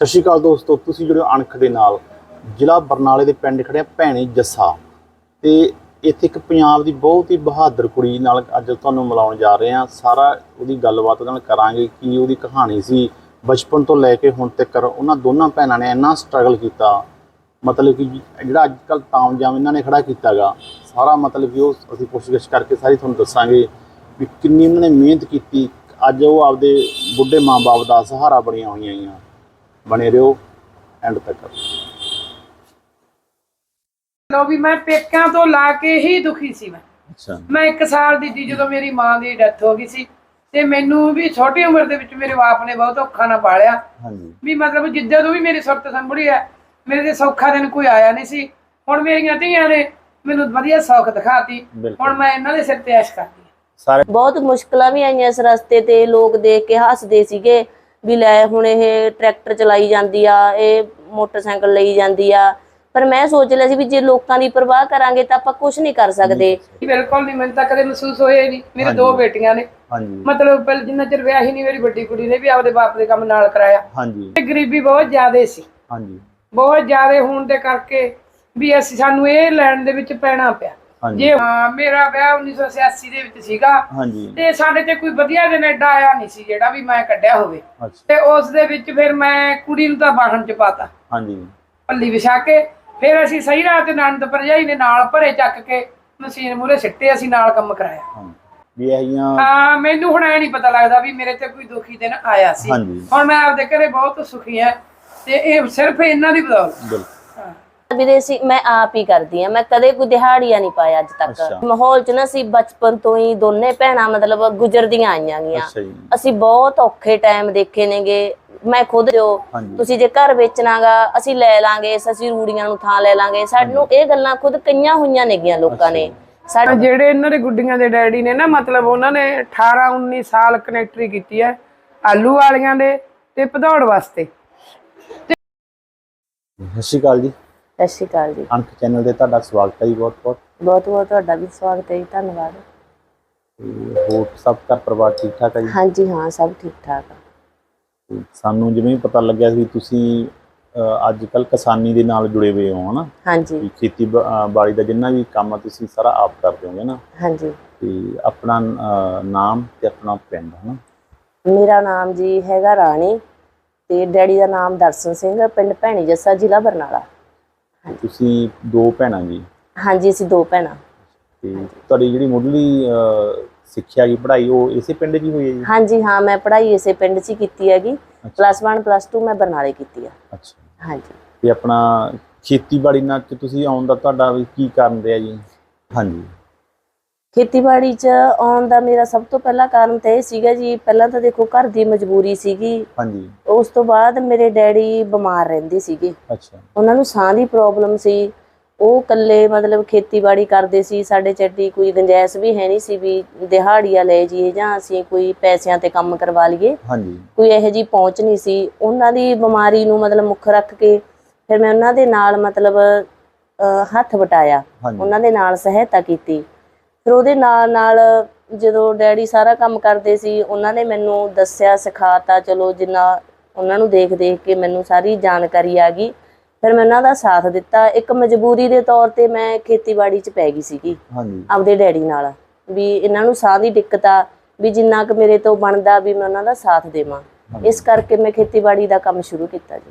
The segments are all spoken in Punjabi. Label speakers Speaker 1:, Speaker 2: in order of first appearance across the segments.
Speaker 1: ਸਤਿ ਸ਼੍ਰੀ ਅਕਾਲ ਦੋਸਤੋ, ਤੁਸੀਂ ਜਿਹੜੇ ਅਣਖ ਦੇ ਨਾਲ। ਜ਼ਿਲ੍ਹਾ ਬਰਨਾਲੇ ਦੇ ਪਿੰਡ ਖੜੇ ਭੈਣੀ ਜੱਸਾ। ਤੇ ਇੱਥੇ ਇੱਕ ਪੰਜਾਬ ਦੀ ਬਹੁਤ ਹੀ ਬਹਾਦਰ ਕੁੜੀ ਨਾਲ ਅੱਜ ਤੁਹਾਨੂੰ ਮਿਲਾਉਣ ਜਾ ਰਹੇ ਹਾਂ। ਸਾਰਾ ਉਹਦੀ ਗੱਲਬਾਤ ਉਹਦੇ ਨਾਲ ਕਰਾਂਗੇ ਕੀ ਉਹਦੀ ਕਹਾਣੀ ਸੀ, ਬਚਪਨ ਤੋਂ ਲੈ ਕੇ ਹੁਣ ਤੱਕ ਉਹਨਾਂ ਦੋਨਾਂ ਭੈਣਾਂ ਨੇ ਇੰਨਾ ਸਟਰਗਲ ਕੀਤਾ। ਮਤਲਬ ਕਿ ਜਿਹੜਾ ਅੱਜ ਕੱਲ ਤਾਮਜਾਮ ਇਹਨਾਂ ਨੇ ਖੜਾ ਕੀਤਾਗਾ, ਸਾਰਾ ਮਤਲਬ ਕਿ ਉਹ ਅਸੀਂ ਪੁੱਛਗਿੱਛ ਕਰਕੇ ਸਾਰੀ ਤੁਹਾਨੂੰ ਦੱਸਾਂਗੇ ਵੀ ਕਿੰਨੀ ਉਹਨਾਂ ਨੇ ਮਿਹਨਤ ਕੀਤੀ। ਅੱਜ ਉਹ ਆਪਦੇ ਬੁੱਢੇ ਮਾਂ-ਬਾਪ ਦਾ ਸਹਾਰਾ ਬਣੀਆਂ ਹੋਈਆਂ ਆ। ਬਣੇ ਰਹੋ ਐਂਡ ਤੱਕ
Speaker 2: ਲੋ ਵੀ ਮੈਂ ਪੇਕਾਂ ਤੋਂ ਲਾ ਕੇ ਹੀ ਦੁਖੀ ਸੀ ਮੈਂ।
Speaker 1: ਅੱਛਾ।
Speaker 2: ਮੈਂ 1 ਸਾਲ ਦੀ ਸੀ ਜਦੋਂ ਮੇਰੀ ਮਾਂ ਦੀ ਡੈਥ ਹੋ ਗਈ ਸੀ। ਤੇ ਮੈਨੂੰ ਵੀ ਛੋਟੀ ਉਮਰ ਦੇ ਵਿੱਚ ਮੇਰੇ ਬਾਪ ਨੇ ਬਹੁਤ ਔਖਾ ਨਾ ਪਾਲਿਆ।
Speaker 1: ਹਾਂਜੀ।
Speaker 2: ਵੀ ਮਤਲਬ ਜਿੱਦਾਂ ਤੋਂ ਵੀ ਮੇਰੀ ਸੁਰਤ ਸੰਭੜੀ ਹੈ ਮੇਰੇ ਤੇ ਸੌਖਾ ਦਿਨ ਕੋਈ ਆਇਆ ਨਹੀਂ ਸੀ। ਹੁਣ ਮੇਰੀਆਂ ਧੀਆਂ ਨੇ ਮੈਨੂੰ ਵਧੀਆ ਸੌਖ ਦਿਖਾਤੀ। ਹੁਣ ਮੈਂ ਇਹਨਾਂ ਦੇ ਸਿਰ ਤੇ ਐਸ਼ ਕਰਦੀ
Speaker 1: ਸਾਰੇ
Speaker 3: ਬਹੁਤ ਮੁਸ਼ਕਲਾਂ ਵੀ ਆਈਆਂ ਇਸ ਰਸਤੇ ਤੇ ਲੋਕ ਦੇਖ ਕੇ ਹੱਸਦੇ ਸੀਗੇ। ਵੀ ਲੈ ਹੁਣ ਇਹ ਟਰੈਕਟਰ ਚਲਾਈ ਜਾਂਦੀ ਆ ਇਹ ਮੋਟਰਸਾਈਕਲ ਲਈ ਜਾਂਦੀ ਆ। ਪਰ ਮੈਂ ਸੋਚ ਲਿਆ ਸੀ ਵੀ ਜੇ ਲੋਕਾਂ ਦੀ ਪਰਵਾਹ ਕਰਾਂਗੇ ਤਾਂ ਆਪਾਂ ਕੁਝ ਨਹੀਂ ਕਰ ਸਕਦੇ।
Speaker 2: ਬਿਲਕੁਲ ਨਹੀਂ ਮੈਨੂੰ ਤਾਂ ਕਦੇ ਮਹਿਸੂਸ ਹੋਇਆ ਹੀ ਨਹੀਂ। ਮੇਰੇ ਦੋ ਬੇਟੀਆਂ ਨੇ।
Speaker 1: ਹਾਂਜੀ।
Speaker 2: ਮਤਲਬ ਪਹਿਲ ਜਿੰਨਾ ਚਿਰ ਵਿਆਹ ਹੀ ਨਹੀਂ ਮੇਰੀ ਵੱਡੀ ਕੁੜੀ ਨੇ ਵੀ ਆਪਦੇ ਬਾਪ ਦੇ ਕੰਮ ਨਾਲ ਕਰਾਇਆ।
Speaker 1: ਹਾਂਜੀ।
Speaker 2: ਤੇ ਗਰੀਬੀ ਬਹੁਤ ਜ਼ਿਆਦਾ ਸੀ।
Speaker 1: ਹਾਂਜੀ।
Speaker 2: ਬਹੁਤ ਜ਼ਿਆਦਾ ਹੋਣ ਦੇ ਕਰਕੇ ਵੀ ਅਸੀਂ ਸਾਨੂੰ ਇਹ ਲੈਣ ਦੇ ਵਿੱਚ ਪੈਣਾ ਪਿਆ। ਜੇ ਹਾਂ, ਮੇਰਾ ਵਿਆਹ 1986 ਦੇ ਵਿੱਚ ਸੀਗਾ
Speaker 1: ਹਾਂਜੀ।
Speaker 2: ਤੇ ਸਾਡੇ ਤੇ ਕੋਈ ਵਧੀਆ ਦਿਨ ਐਡਾ ਆਇਆ ਨਹੀਂ ਸੀ ਜਿਹੜਾ ਵੀ ਮੈਂ ਕੱਢਿਆ ਹੋਵੇ।
Speaker 1: ਅੱਛਾ।
Speaker 2: ਤੇ ਉਸ ਦੇ ਵਿੱਚ ਫਿਰ ਮੈਂ ਕੁੜੀ ਨੂੰ ਤਾਂ ਬਾਹਣ ਚ ਪਾਤਾ।
Speaker 1: ਹਾਂਜੀ।
Speaker 2: ਪੱਲੀ ਵਿਛਾ ਕੇ ਫਿਰ ਅਸੀਂ ਸਹੀ ਰਾਹ ਤੇ ਨੰਦ ਭਰਜਾਈ ਨੇ ਨਾਲ ਭਰੇ ਚੱਕ ਕੇ ਮਸ਼ੀਨ ਮੂਰੇ ਸਿੱਟੇ ਅਸੀਂ ਨਾਲ ਕੰਮ ਕਰਾਇਆ।
Speaker 1: ਹਾਂ ਵੀ ਇਹੀਆਂ
Speaker 2: ਹਾਂ ਮੈਨੂੰ ਹੁਣ ਐ ਨਹੀਂ ਪਤਾ ਲੱਗਦਾ ਵੀ ਮੇਰੇ ਤੇ ਕੋਈ ਦੁਖੀ ਦਿਨ ਆਇਆ ਸੀ।
Speaker 1: ਹਾਂਜੀ।
Speaker 2: ਹੁਣ ਮੈਂ ਆਪਦੇ ਘਰੇ ਬਹੁਤ ਸੁਖੀ ਹਾਂ ਤੇ ਇਹ ਸਿਰਫ ਇਹਨਾਂ ਦੀ ਬਦੌਲਤ।
Speaker 1: ਬਿਲਕੁਲ।
Speaker 3: ਵੀਰੇ ਸੀ ਮੈਂ ਆਪ ਹੀ ਕਰਦੀ ਆ ਮੈਂ ਕਦੇ ਕੋਈ ਦਿਹਾੜੀਆਂ ਨਹੀਂ ਪਾਇਆ ਅੱਜ। ਤੱਕ। ਮਾਹੌਲ 'ਚ ਨਾ ਸੀ ਬਚਪਨ ਤੋਂ ਹੀ ਦੋਨੇ ਭੈਣਾਂ ਮਤਲਬ ਗੁਜ਼ਰਦੀਆਂ ਆਈਆਂ ਗੀਆਂ ਅਸੀਂ ਬਹੁਤ ਔਖੇ ਟਾਈਮ ਦੇਖੇ ਨੇਗੇ। ਮੈਂ ਖੁਦ ਜੋ ਤੁਸੀਂ ਜੇ ਘਰ ਵੇਚਣਾਗਾ ਅਸੀਂ ਲੈ ਲਾਂਗੇ ਅਸੀਂ ਰੂੜੀਆਂ ਨੂੰ ਥਾਂ ਲੈ ਲਾਂਗੇ। ਸਾਨੂੰ ਇਹ ਗੱਲਾਂ ਖੁਦ ਕਈਆਂ ਹੋਈਆਂ ਨੇਗੀਆਂ ਲੋਕਾਂ ਨੇ। ਸਾਡੇ
Speaker 2: ਜਿਹੜੇ ਇਹਨਾਂ ਦੇ ਗੁੱਡੀਆਂ ਦੇ ਡੈਡੀ ਨੇ ਨਾ ਮਤਲਬ ਉਹਨਾਂ ਨੇ 18 19 ਸਾਲ ਕਨੈਕਟਰੀ ਕੀਤੀ ਹੈ ਆਲੂ ਵਾਲੀਆਂ ਦੇ ਤੇ ਭਦੌੜ ਵਾਸਤੇ।
Speaker 1: ਸਤਿ ਸ਼੍ਰੀ ਅਕਾਲ ਜੀ।
Speaker 3: ਸਤਿ ਸ਼੍ਰੀ ਅਕਾਲ ਜੀ।
Speaker 1: ਅਣਖ ਚੈਨਲ ਤੇ ਤੁਹਾਡਾ ਸਵਾਗਤ ਹੈ ਜੀ ਬਹੁਤ ਬਹੁਤ।
Speaker 3: ਬਹੁਤ ਬਹੁਤ ਤੁਹਾਡਾ ਵੀ ਸਵਾਗਤ ਹੈ ਜੀ ਧੰਨਵਾਦ।
Speaker 1: ਤੇ ਹੋਰ ਸਭ ਘਰ ਪਰਿਵਾਰ ਠੀਕ ਠਾਕ ਹੈ ਜੀ?
Speaker 3: ਹਾਂਜੀ ਹਾਂ ਸਭ ਠੀਕ ਠਾਕ ਆ।
Speaker 1: ਤੇ ਸਾਨੂੰ ਜਿਵੇਂ ਹੀ ਪਤਾ ਲੱਗਿਆ ਸੀ ਤੁਸੀਂ ਅੱਜ ਕੱਲ ਕਿਸਾਨੀ ਦੇ ਨਾਲ ਜੁੜੇ ਹੋਏ ਹੋ ਹਨਾ?
Speaker 3: ਹਾਂਜੀ।
Speaker 1: ਵੀ ਖੇਤੀ ਬ- ਅਹ, ਬਾੜੀ ਦਾ ਜਿੰਨਾ ਵੀ ਕੰਮ ਆ ਤੁਸੀਂ ਸਾਰਾ ਆਪ ਕਰਦੇ ਹੋਗੇ ਨਾ?
Speaker 3: ਹਾਂਜੀ।
Speaker 1: ਤੇ ਆਪਣਾ ਅਹ, ਨਾਮ ਤੇ ਆਪਣਾ ਪਿੰਡ ਹਨਾ?
Speaker 3: ਮੇਰਾ ਨਾਮ ਜੀ ਹੈਗਾ ਰਾਣੀ ਤੇ ਡੈਡੀ ਦਾ ਨਾਮ ਦਰਸ਼ਨ ਸਿੰਘ ਪਿੰਡ ਭੈਣੀ ਜੱਸਾ ਜ਼ਿਲ੍ਹਾ ਬਰਨਾਲਾ।
Speaker 1: ਤੁਸੀਂ ਦੋ ਭੈਣਾਂ ਜੀ।
Speaker 3: ਹਾਂਜੀ ਅਸੀਂ ਦੋ ਭੈਣਾਂ।
Speaker 1: ਤੇ ਤੁਹਾਡੀ ਜਿਹੜੀ ਮੁੱਢਲੀ ਅਹ, ਸਿੱਖਿਆ ਦੀ ਪੜ੍ਹਾਈ ਉਹ ਇਸੇ ਪਿੰਡ 'ਚ ਹੀ ਹੋਈ ਹੈ ਜੀ?
Speaker 3: ਹਾਂਜੀ ਹਾਂ ਮੈਂ ਪੜ੍ਹਾਈ ਇਸੇ ਪਿੰਡ 'ਚ ਹੀ ਕੀਤੀ ਹੈਗੀ। ਪਲੱਸ 1 ਪਲੱਸ 2 ਮੈਂ ਬਰਨਾਲੇ ਕੀਤੀ ਆ।
Speaker 1: ਅੱਛਾ।
Speaker 3: ਹਾਂਜੀ।
Speaker 1: ਤੇ ਆਪਣਾ ਖੇਤੀਬਾੜੀ ਨਾਲ ਚ ਤੁਸੀਂ ਆਉਣ ਦਾ ਤੁਹਾਡਾ ਵੀ ਕੀ ਕਾਰਨ ਰਿਹਾ ਜੀ? ਹਾਂਜੀ।
Speaker 3: ਖੇਤੀਬਾੜੀ 'ਚ ਆਉਣ ਦਾ ਮੇਰਾ ਸਭ ਤੋਂ ਪਹਿਲਾ ਕਾਰਨ ਤਾਂ ਇਹ ਸੀਗਾ ਜੀ ਪਹਿਲਾਂ ਤਾਂ ਦੇਖੋ ਘਰ ਦੀ ਮਜਬੂਰੀ ਸੀਗੀ।
Speaker 1: ਹਾਂਜੀ।
Speaker 3: ਉਸ ਤੋਂ ਬਾਅਦ ਮੇਰੇ ਡੈਡੀ ਬਿਮਾਰ ਰਹਿੰਦੇ ਸੀਗੇ।
Speaker 1: ਅੱਛਾ।
Speaker 3: ਉਹਨਾਂ ਨੂੰ ਸਾਹ ਦੀ ਪ੍ਰੋਬਲਮ ਸੀ। ਉਹ ਇਕੱਲੇ ਮਤਲਬ ਖੇਤੀਬਾੜੀ ਕਰਦੇ ਸੀ। ਸਾਡੇ ਚੱਡੀ ਕੋਈ ਗੁੰਜਾਇਸ਼ ਵੀ ਹੈ ਨਹੀਂ ਸੀ ਵੀ ਦਿਹਾੜੀਆ ਲੈ ਜੀਏ ਜਾਂ ਅਸੀਂ ਕੋਈ ਪੈਸਿਆਂ ਤੇ ਕੰਮ ਕਰਵਾ ਲਈਏ।
Speaker 1: ਹਾਂਜੀ।
Speaker 3: ਕੋਈ ਇਹੋ ਜੀ ਪਹੁੰਚ ਨਹੀਂ ਸੀ। ਉਹਨਾਂ ਦੀ ਬਿਮਾਰੀ ਨੂੰ ਮਤਲਬ ਮੁੱਖ ਰੱਖ ਕੇ ਫਿਰ ਮੈਂ ਉਹਨਾਂ ਦੇ ਨਾਲ ਮਤਲਬ ਹੱਥ ਵਟਾਇਆ। ਉਹਨਾਂ ਦੇ ਨਾਲ ਸਹਾਇਤਾ ਕੀਤੀ। ਫਿਰ ਉਹਦੇ ਨਾਲ ਨਾਲ ਜਦੋਂ ਡੈਡੀ ਸਾਰਾ ਕੰਮ ਕਰਦੇ ਸੀ ਉਹਨਾਂ ਨੇ ਮੈਨੂੰ ਦੱਸਿਆ ਸਿਖਾਤਾ ਚਲੋ ਜਿੰਨਾ ਉਹਨਾਂ ਨੂੰ ਦੇਖ ਦੇਖ ਕੇ ਮੈਨੂੰ ਸਾਰੀ ਜਾਣਕਾਰੀ ਆ ਗਈ। ਫਿਰ ਮੈਂ ਉਹਨਾਂ ਦਾ ਸਾਥ ਦਿੱਤਾ। ਇੱਕ ਮਜਬੂਰੀ ਦੇ ਤੌਰ ਤੇ ਮੈਂ ਖੇਤੀਬਾੜੀ 'ਚ ਪੈ ਗਈ ਸੀਗੀ
Speaker 1: ਹਾਂਜੀ।
Speaker 3: ਆਪਦੇ ਡੈਡੀ ਨਾਲ। ਵੀ ਇਹਨਾਂ ਨੂੰ ਸਾਹ ਦੀ ਦਿੱਕਤ ਆ ਵੀ ਜਿੰਨਾ ਕੁ ਮੇਰੇ ਤੋਂ ਬਣਦਾ ਵੀ ਮੈਂ ਉਹਨਾਂ ਦਾ ਸਾਥ ਦੇਵਾਂ। ਇਸ ਕਰਕੇ ਮੈਂ ਖੇਤੀਬਾੜੀ ਦਾ ਕੰਮ ਸ਼ੁਰੂ ਕੀਤਾ ਜੀ।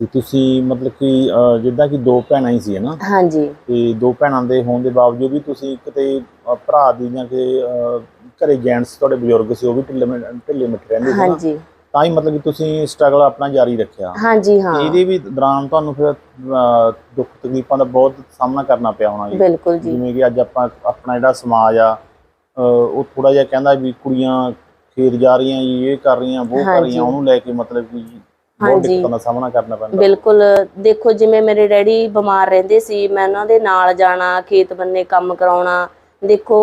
Speaker 1: ਤੇ ਤੁਸੀਂ ਮਤਲਬ ਕਿ ਅਹ, ਜਿੱਦਾਂ ਕਿ ਦੋ ਭੈਣਾਂ ਹੀ ਸੀ ਨਾ
Speaker 3: ਹਾਂਜੀ।
Speaker 1: ਤੇ ਦੋ ਭੈਣਾਂ ਦੇ ਹੋਣ ਦੇ ਬਾਵਜੂਦ ਵੀ ਤੁਸੀਂ ਕਿਤੇ ਅਹ, ਭਰਾ ਦੀ ਜਾਂ ਕਿ ਅਹ, ਘਰੇ ਜੈਂਟਸ ਤੁਹਾਡੇ ਬਜ਼ੁਰਗ ਸੀ ਉਹ ਵੀ ਢਿੱਲੇ ਮਿ- ਢਿੱਲੇ ਮਿੱਠੇ ਰਹਿੰਦੇ ਸੀ ਨਾ
Speaker 3: ਹਾਂਜੀ।
Speaker 1: ਤਾਂ ਹੀ ਮਤਲਬ ਕਿ ਤੁਸੀਂ ਸਟਰਗਲ ਆਪਣਾ ਜਾਰੀ ਰੱਖਿਆ।
Speaker 3: ਹਾਂਜੀ ਹਾਂ।
Speaker 1: ਇਹਦੇ ਵੀ ਦੌਰਾਨ ਤੁਹਾਨੂੰ ਫਿਰ ਅਹ, ਦੁੱਖ ਤਕਲੀਫਾਂ ਦਾ ਬਹੁਤ ਸਾਹਮਣਾ ਕਰਨਾ ਪਿਆ ਹੋਣਾ ਜੀ।
Speaker 3: ਬਿਲਕੁਲ ਜੀ।
Speaker 1: ਜਿਵੇਂ ਕਿ ਅੱਜ ਆਪਾਂ ਆਪਣਾ ਜਿਹੜਾ ਸਮਾਜ ਆ ਅਹ, ਉਹ ਥੋੜਾ ਜਿਹਾ ਕਹਿੰਦਾ ਵੀ ਕੁੜੀਆਂ ਖੇਤ ਜਾ ਰਹੀਆਂ ਜੀ ਇਹ ਕਰ ਰਹੀਆਂ ਉਹ ਕਰ
Speaker 3: ਹਾਂਜੀ।
Speaker 1: ਰਹੀਆਂ ਉਹਨੂੰ ਲੈ ਕੇ ਮਤਲਬ ਕਿ ਬਹੁਤ
Speaker 3: ਹਾਂਜੀ।
Speaker 1: ਦਿੱਕਤਾਂ ਦਾ ਸਾਹਮਣਾ ਕਰਨਾ ਪੈਂਦਾ।
Speaker 3: ਬਿਲਕੁਲ ਦੇਖੋ ਜਿਵੇਂ ਮੇਰੇ ਡੈਡੀ ਬਿਮਾਰ ਰਹਿੰਦੇ ਸੀ ਮੈਂ ਉਹਨਾਂ ਦੇ ਨਾਲ ਜਾਣਾ ਖੇਤ ਬੰਨੇ ਕੰਮ ਕਰਾਉਣਾ ਦੇਖੋ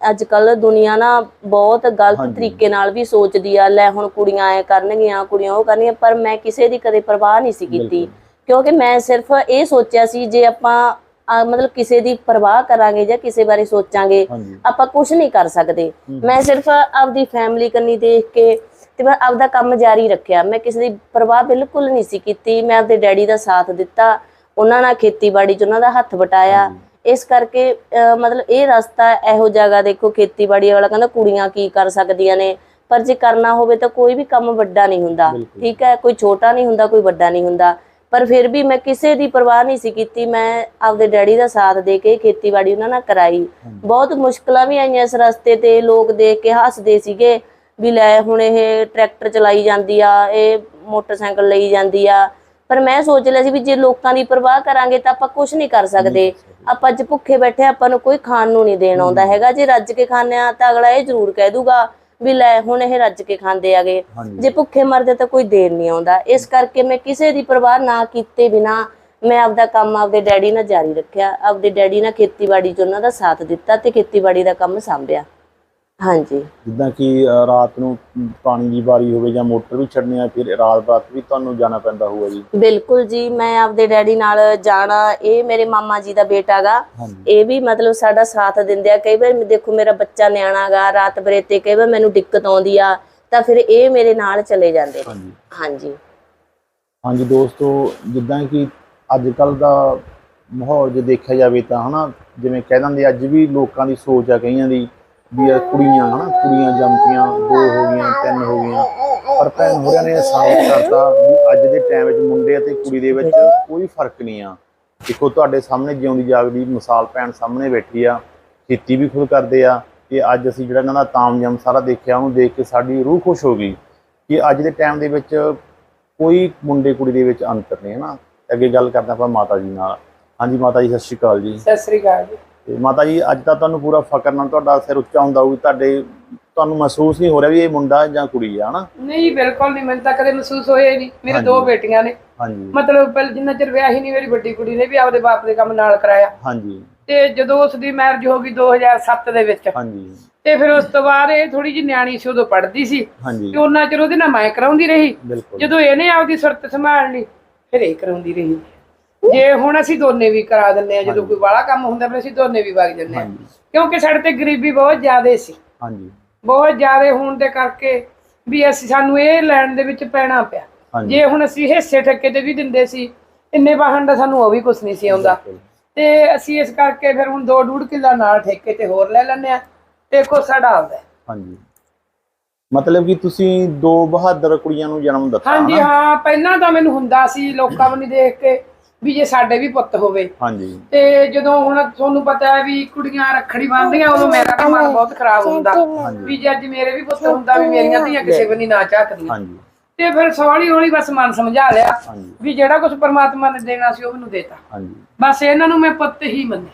Speaker 3: ਅੱਜ ਕੱਲ ਦੁਨੀਆ ਨਾ ਬਹੁਤ ਗਲਤ। ਤਰੀਕੇ ਨਾਲ ਵੀ ਸੋਚਦੀ ਆ ਲੈ ਹੁਣ ਕੁੜੀਆਂ ਐ ਕਰਨਗੀਆਂ ਕੁੜੀਆਂ ਉਹ ਕਰਨਗੀਆਂ ਪਰ ਮੈਂ ਕਿਸੇ ਦੀ ਕਦੇ ਪਰਵਾਹ ਨਹੀਂ ਸੀ ਕੀਤੀ। ਕਿਉਂਕਿ ਮੈਂ ਸਿਰਫ ਇਹ ਸੋਚਿਆ ਸੀ ਜੇ ਆਪਾਂ ਆ, ਮਤਲਬ ਕਿਸੇ ਦੀ ਪਰਵਾਹ ਕਰਾਂਗੇ ਜਾਂ ਕਿਸੇ ਬਾਰੇ ਸੋਚਾਂਗੇ ਆਪਾਂ ਕੁਝ ਨਹੀਂ ਕਰ ਸਕਦੇ। ਮੈਂ ਸਿਰਫ ਆਪਦੀ ਫੈਮਿਲੀ ਕੰਨੀ ਦੇਖ ਕੇ ਤੇ ਮੈਂ ਆਪਦਾ ਕੰਮ ਜਾਰੀ ਰੱਖਿਆ। ਮੈਂ ਕਿਸੇ ਦੀ ਪਰਵਾਹ ਬਿਲਕੁਲ ਨਹੀਂ ਸੀ ਕੀਤੀ। ਮੈਂ ਆਪਦੇ ਡੈਡੀ ਦਾ ਸਾਥ ਦਿੱਤਾ। ਉਹਨਾਂ ਨਾਲ ਖੇਤੀਬਾੜੀ 'ਚ ਉਹਨਾਂ ਦਾ ਹੱਥ ਵਟਾਇਆ। ਇਸ ਕਰਕੇ ਮਤਲਬ ਇਹ ਰਸਤਾ ਇਹੋ ਜਗ੍ਹਾ ਦੇਖੋ ਖੇਤੀਬਾੜੀ ਵਾਲਾ ਕਹਿੰਦਾ ਕੁੜੀਆਂ ਕੀ ਕਰ ਸਕਦੀਆਂ ਨੇ। ਪਰ ਜੇ ਕਰਨਾ ਹੋਵੇ ਤਾਂ ਕੋਈ ਵੀ ਕੰਮ ਵੱਡਾ ਨਹੀਂ ਹੁੰਦਾ। ਠੀਕ ਹੈ ਕੋਈ ਛੋਟਾ ਨਹੀਂ ਹੁੰਦਾ ਕੋਈ ਵੱਡਾ ਨਹੀਂ ਹੁੰਦਾ। ਪਰ ਫਿਰ ਵੀ ਮੈਂ ਕਿਸੇ ਦੀ ਪਰਵਾਹ ਨਹੀਂ ਸੀ ਕੀਤੀ। ਮੈਂ ਆਪਦੇ ਡੈਡੀ ਦਾ ਸਾਥ ਦੇ ਕੇ ਖੇਤੀਬਾੜੀ ਉਹਨਾਂ ਨਾਲ ਕਰਾਈ। ਬਹੁਤ ਮੁਸ਼ਕਲਾਂ ਵੀ ਆਈਆਂ ਇਸ ਰਸਤੇ ਤੇ। ਲੋਕ ਦੇਖ ਕੇ ਹੱਸਦੇ ਸੀਗੇ ਵੀ ਲੈ ਹੁਣ ਇਹ ਟਰੈਕਟਰ ਚਲਾਈ ਜਾਂਦੀ ਆ ਇਹ ਮੋਟਰਸਾਈਕਲ ਲਈ ਜਾਂਦੀ ਆ। ਪਰ ਮੈਂ ਸੋਚ ਲਿਆ ਸੀ ਵੀ ਜੇ ਲੋਕਾਂ ਦੀ ਪਰਵਾਹ ਕਰਾਂਗੇ ਤਾਂ ਆਪਾਂ ਕੁਝ ਨਹੀਂ ਕਰ ਸਕਦੇ। ਆਪਾਂ ਅੱਜ ਭੁੱਖੇ ਬੈਠੇ ਆਪਾਂ ਨੂੰ ਕੋਈ ਖਾਣ ਨੂੰ ਨਹੀਂ ਦੇਣ ਆਉਂਦਾ ਹੈਗਾ। ਜੇ ਰੱਜ ਕੇ ਖਾਂਦੇ ਆ ਤਾਂ ਅਗਲਾ ਇਹ ਜ਼ਰੂਰ ਕਹਿ ਦੂਗਾ ਵੀ ਲੈ ਹੁਣ ਇਹ ਰੱਜ ਕੇ ਖਾਂਦੇ ਆਗੇ। ਜੇ ਭੁੱਖੇ ਮਰਦੇ ਤਾਂ ਕੋਈ ਦੇਣ ਨਹੀਂ ਆਉਂਦਾ। ਇਸ ਕਰਕੇ ਮੈਂ ਕਿਸੇ ਦੀ ਪਰਵਾਹ ਨਾ ਕੀਤੇ ਬਿਨਾ ਮੈਂ ਆਪਦਾ ਕੰਮ ਆਪਦੇ ਡੈਡੀ ਨਾਲ ਜਾਰੀ ਰੱਖਿਆ। ਆਪਦੇ ਡੈਡੀ ਨਾਲ ਖੇਤੀਬਾੜੀ 'ਚ ਉਹਨਾਂ ਦਾ ਸਾਥ ਦਿੱਤਾ ਤੇ ਖੇਤੀਬਾੜੀ ਦਾ ਕੰਮ ਸੰਭਿਆ। ਹਾਂਜੀ।
Speaker 1: ਜਿੱਦਾਂ ਕਿ ਅ, ਰਾਤ ਨੂੰ ਮ, ਪਾਣੀ ਦੀ ਵਾਰੀ ਹੋਵੇ ਜਾਂ ਮੋਟਰ ਵੀ ਛੱਡਣੀ ਆ ਫਿਰ ਰਾਤ ਰਾਤ ਵੀ ਤੁਹਾਨੂੰ ਜਾਣਾ ਪੈਂਦਾ ਹੋਊਗਾ ਜੀ।
Speaker 3: ਬਿਲਕੁਲ ਜੀ ਮੈਂ ਆਪਦੇ ਡੈਡੀ ਨਾਲ ਜਾਣਾ ਇਹ ਮੇਰੇ ਮਾਮਾ ਜੀ ਦਾ ਬੇਟਾ ਗਾ
Speaker 1: ਹਾਂਜੀ।
Speaker 3: ਇਹ ਵੀ ਮਤਲਬ ਸਾਡਾ ਸਾਥ ਦਿੰਦੇ ਆ ਕਈ ਵਾਰ ਦੇਖੋ ਮੇਰਾ ਬੱਚਾ ਨਿਆਣਾ ਗਾ ਰਾਤ ਬਰੇਤੇ ਕਈ ਵਾਰ ਮੈਨੂੰ ਦਿੱਕਤ ਆਉਂਦੀ ਆ ਤਾਂ ਫਿਰ ਇਹ ਮੇਰੇ ਨਾਲ ਚਲੇ ਜਾਂਦੇ ਨੇ।
Speaker 1: ਹਾਂਜੀ।
Speaker 3: ਹਾਂਜੀ।
Speaker 1: ਹਾਂਜੀ ਦੋਸਤੋ ਜਿੱਦਾਂ ਕਿ ਅੱਜ ਕੱਲ ਦਾ ਮਾਹੌਲ ਜੇ ਦੇਖਿਆ ਜਾਵੇ ਤਾਂ ਹਨਾ ਜਿਵੇਂ ਕਹਿ ਦਿੰਦੇ ਅੱਜ ਵੀ ਲੋਕਾਂ ਦੀ ਸੋਚ ਆ ਕਈਆਂ ਦੀ ਵੀ ਇਹ ਕੁੜੀਆਂ ਹਨਾ, ਕੁੜੀਆਂ ਜੰਮਤੀਆਂ, ਦੋ ਹੋ ਗਈਆਂ, ਤਿੰਨ ਹੋ ਗਈਆਂ। ਪਰ ਭੈਣ ਹੋਰਾਂ ਨੇ ਸਾਬਤ ਕਰਤਾ ਵੀ ਅੱਜ ਦੇ ਟਾਈਮ ਵਿੱਚ ਮੁੰਡੇ ਅਤੇ ਕੁੜੀ ਦੇ ਵਿੱਚ ਕੋਈ ਫ਼ਰਕ ਨਹੀਂ ਆ। ਦੇਖੋ, ਤੁਹਾਡੇ ਸਾਹਮਣੇ ਜਿਉਂਦੀ ਜਾਗਦੀ ਮਿਸਾਲ ਭੈਣ ਸਾਹਮਣੇ ਬੈਠੀ ਆ, ਖੇਤੀ ਵੀ ਖੁਦ ਕਰਦੇ ਆ, ਤੇ ਅੱਜ ਅਸੀਂ ਜਿਹੜਾ ਇਹਨਾਂ ਦਾ ਤਾਮਯਮ ਸਾਰਾ ਦੇਖਿਆ, ਉਹਨੂੰ ਦੇਖ ਕੇ ਸਾਡੀ ਰੂਹ ਖੁਸ਼ ਹੋ ਗਈ ਕਿ ਅੱਜ ਦੇ ਟਾਈਮ ਦੇ ਵਿੱਚ ਕੋਈ ਮੁੰਡੇ ਕੁੜੀ ਦੇ ਵਿੱਚ ਅੰਤਰ ਨਹੀਂ ਹੈ ਨਾ। ਅੱਗੇ ਗੱਲ ਕਰਦੇ ਆਪਾਂ ਮਾਤਾ ਜੀ ਨਾਲ। ਹਾਂਜੀ, ਮਾਤਾ ਜੀ, ਸਤਿ ਸ਼੍ਰੀ ਅਕਾਲ ਜੀ।
Speaker 2: ਸਤਿ ਸ੍ਰੀ ਅਕਾਲ ਜੀ।
Speaker 1: ਤੇ ਮਾਤਾ ਜੀ ਅੱਜ ਤਾਂ ਤੁਹਾਨੂੰ ਪੂਰਾ ਫਕਰ ਨਾਲ ਤੁਹਾਡਾ ਸਿਰ ਉੱਚਾ ਹੁੰਦਾ ਹੋਊ ਤੁਹਾਡੇ ਤੁਹਾਨੂੰ ਮਹਿਸੂਸ ਨਹੀਂ ਹੋ ਰਿਹਾ ਵੀ ਇਹ ਮੁੰਡਾ ਜਾਂ ਕੁੜੀ ਆ ਹਨਾ?
Speaker 2: ਨਹੀਂ ਬਿਲਕੁਲ ਨਹੀਂ ਮੈਨੂੰ ਤਾਂ ਕਦੇ ਮਹਿਸੂਸ ਹੋਇਆ ਹੀ ਨਹੀਂ। ਮੇਰੇ ਦੋ। ਬੇਟੀਆਂ ਨੇ।
Speaker 1: ਹਾਂਜੀ।
Speaker 2: ਮਤਲਬ ਪਹਿਲ ਜਿੰਨਾ ਚਿਰ ਵਿਆਹ ਹੀ ਨਹੀਂ ਮੇਰੀ ਵੱਡੀ ਕੁੜੀ ਨੇ ਵੀ ਆਪਦੇ ਬਾਪ ਦੇ ਕੰਮ ਨਾਲ ਕਰਾਇਆ।
Speaker 1: ਹਾਂਜੀ।
Speaker 2: ਤੇ ਜਦੋਂ ਉਸ ਦੀ ਮੈਰਿਜ ਹੋ ਗਈ 2007 ਦੇ ਵਿੱਚ
Speaker 1: ਹਾਂਜੀ।
Speaker 2: ਤੇ ਫਿਰ ਉਸ ਤੋਂ ਬਾਅਦ ਇਹ ਥੋੜੀ ਜਿਹੀ ਨਿਆਣੀ ਸੀ ਉਦੋਂ ਪੜ੍ਹਦੀ ਸੀ। ਤੇ ਉਹਨਾਂ ਚਿਰ ਉਹਦੇ ਨਾਲ ਮੈਂ ਕਰਾਉਂਦੀ ਰਹੀ। ਜਦੋਂ ਇਹਨੇ ਆਪਦੀ ਸੁਰਤ ਸੰਭਾਲ ਲਈ ਫਿਰ ਇਹ ਕਰਾਉਂਦੀ ਰਹੀ। ਜੇ ਹੁਣ ਅਸੀਂ ਦੋਨੇ ਵੀ ਕਰਾ ਦਿੰਦੇ ਆ ਜਦੋਂ ਕੋਈ ਵਾਲਾ ਕੰਮ ਹੁੰਦਾ ਫਿਰ ਅਸੀਂ ਦੋਨੇ ਵੀ ਵਗ ਜੰਨੇ ਆ ਕਿਉਂਕਿ ਸਾਡੇ ਤੇ ਗਰੀਬੀ ਬਹੁਤ ਜ਼ਿਆਦਾ ਸੀ।
Speaker 1: ਹਾਂਜੀ।
Speaker 2: ਬਹੁਤ ਜ਼ਿਆਦਾ ਹੋਣ ਦੇ ਕਰਕੇ ਵੀ ਅਸੀਂ ਸਾਨੂੰ ਇਹ ਲੈਣ ਦੇ ਵਿੱਚ ਪੈਣਾ ਪਿਆ। ਜੇ ਹੁਣ ਅਸੀਂ ਹਿੱਸੇ ਠੇਕੇ ਤੇ ਵੀ ਦਿੰਦੇ ਸੀ ਇੰਨੇ ਵਾਹਨ ਦਾ ਸਾਨੂੰ ਉਹ ਵੀ ਕੁਝ ਨਹੀਂ ਸੀ ਆਉਂਦਾ। ਤੇ ਅਸੀਂ ਇਸ ਕਰਕੇ ਫਿਰ ਹੁਣ ਦੋ ਡੂਢ ਕਿੱਲਾ ਨਾਲ ਠੇਕੇ ਤੇ ਹੋਰ ਲੈ ਲੈਂਦੇ ਆ ਤੇ ਕੋ ਸਾਡਾ ਆਉਂਦਾ।
Speaker 1: ਹਾਂਜੀ। ਮਤਲਬ ਕਿ ਤੁਸੀਂ ਦੋ ਬਹਾਦਰ ਕੁੜੀਆਂ ਨੂੰ ਜਨਮ ਦਿੱਤਾ
Speaker 2: ਹਾਂਜੀ? ਹਾਂ ਪਹਿਲਾਂ ਤਾਂ ਮੈਨੂੰ ਹੁੰਦਾ ਸੀ ਲੋਕਾਂ ਨੂੰ ਦੇਖ ਕੇ ਵੀ ਜੇ ਸਾਡੇ ਵੀ ਪੁੱਤ ਹੋਵੇ।
Speaker 1: ਹਾਂਜੀ।
Speaker 2: ਤੇ ਜਦੋਂ ਹੁਣ ਤੁਹਾਨੂੰ ਪਤਾ ਹੈ ਵੀ ਕੁੜੀਆਂ ਰੱਖੜੀ ਬੰਨ੍ਹਦੀਆਂ ਉਦੋਂ ਮੇਰਾ ਤਾਂ ਮਨ ਬਹੁਤ ਖਰਾਬ ਹੁੰਦਾ। ਵੀ ਜੇ ਅੱਜ ਮੇਰੇ ਵੀ ਪੁੱਤ ਹੁੰਦਾ ਵੀ ਮੇਰੀਆਂ ਧੀਆਂ ਕਿਸੇ ਵੀ ਨਹੀਂ ਨਾ
Speaker 1: ਹਾਂਜੀ।
Speaker 2: ਤੇ ਫਿਰ ਹੌਲੀ ਹੌਲੀ ਬਸ ਮਨ ਸਮਝਾ ਲਿਆ ਵੀ ਜਿਹੜਾ ਕੁਝ ਪਰਮਾਤਮਾ ਨੇ ਦੇਣਾ ਸੀ ਉਹ ਮੈਨੂੰ ਦੇਤਾ।
Speaker 1: ਹਾਂਜੀ।
Speaker 2: ਬਸ ਇਹਨਾਂ ਨੂੰ ਮੈਂ ਪੁੱਤ ਹੀ ਮੰਨੇ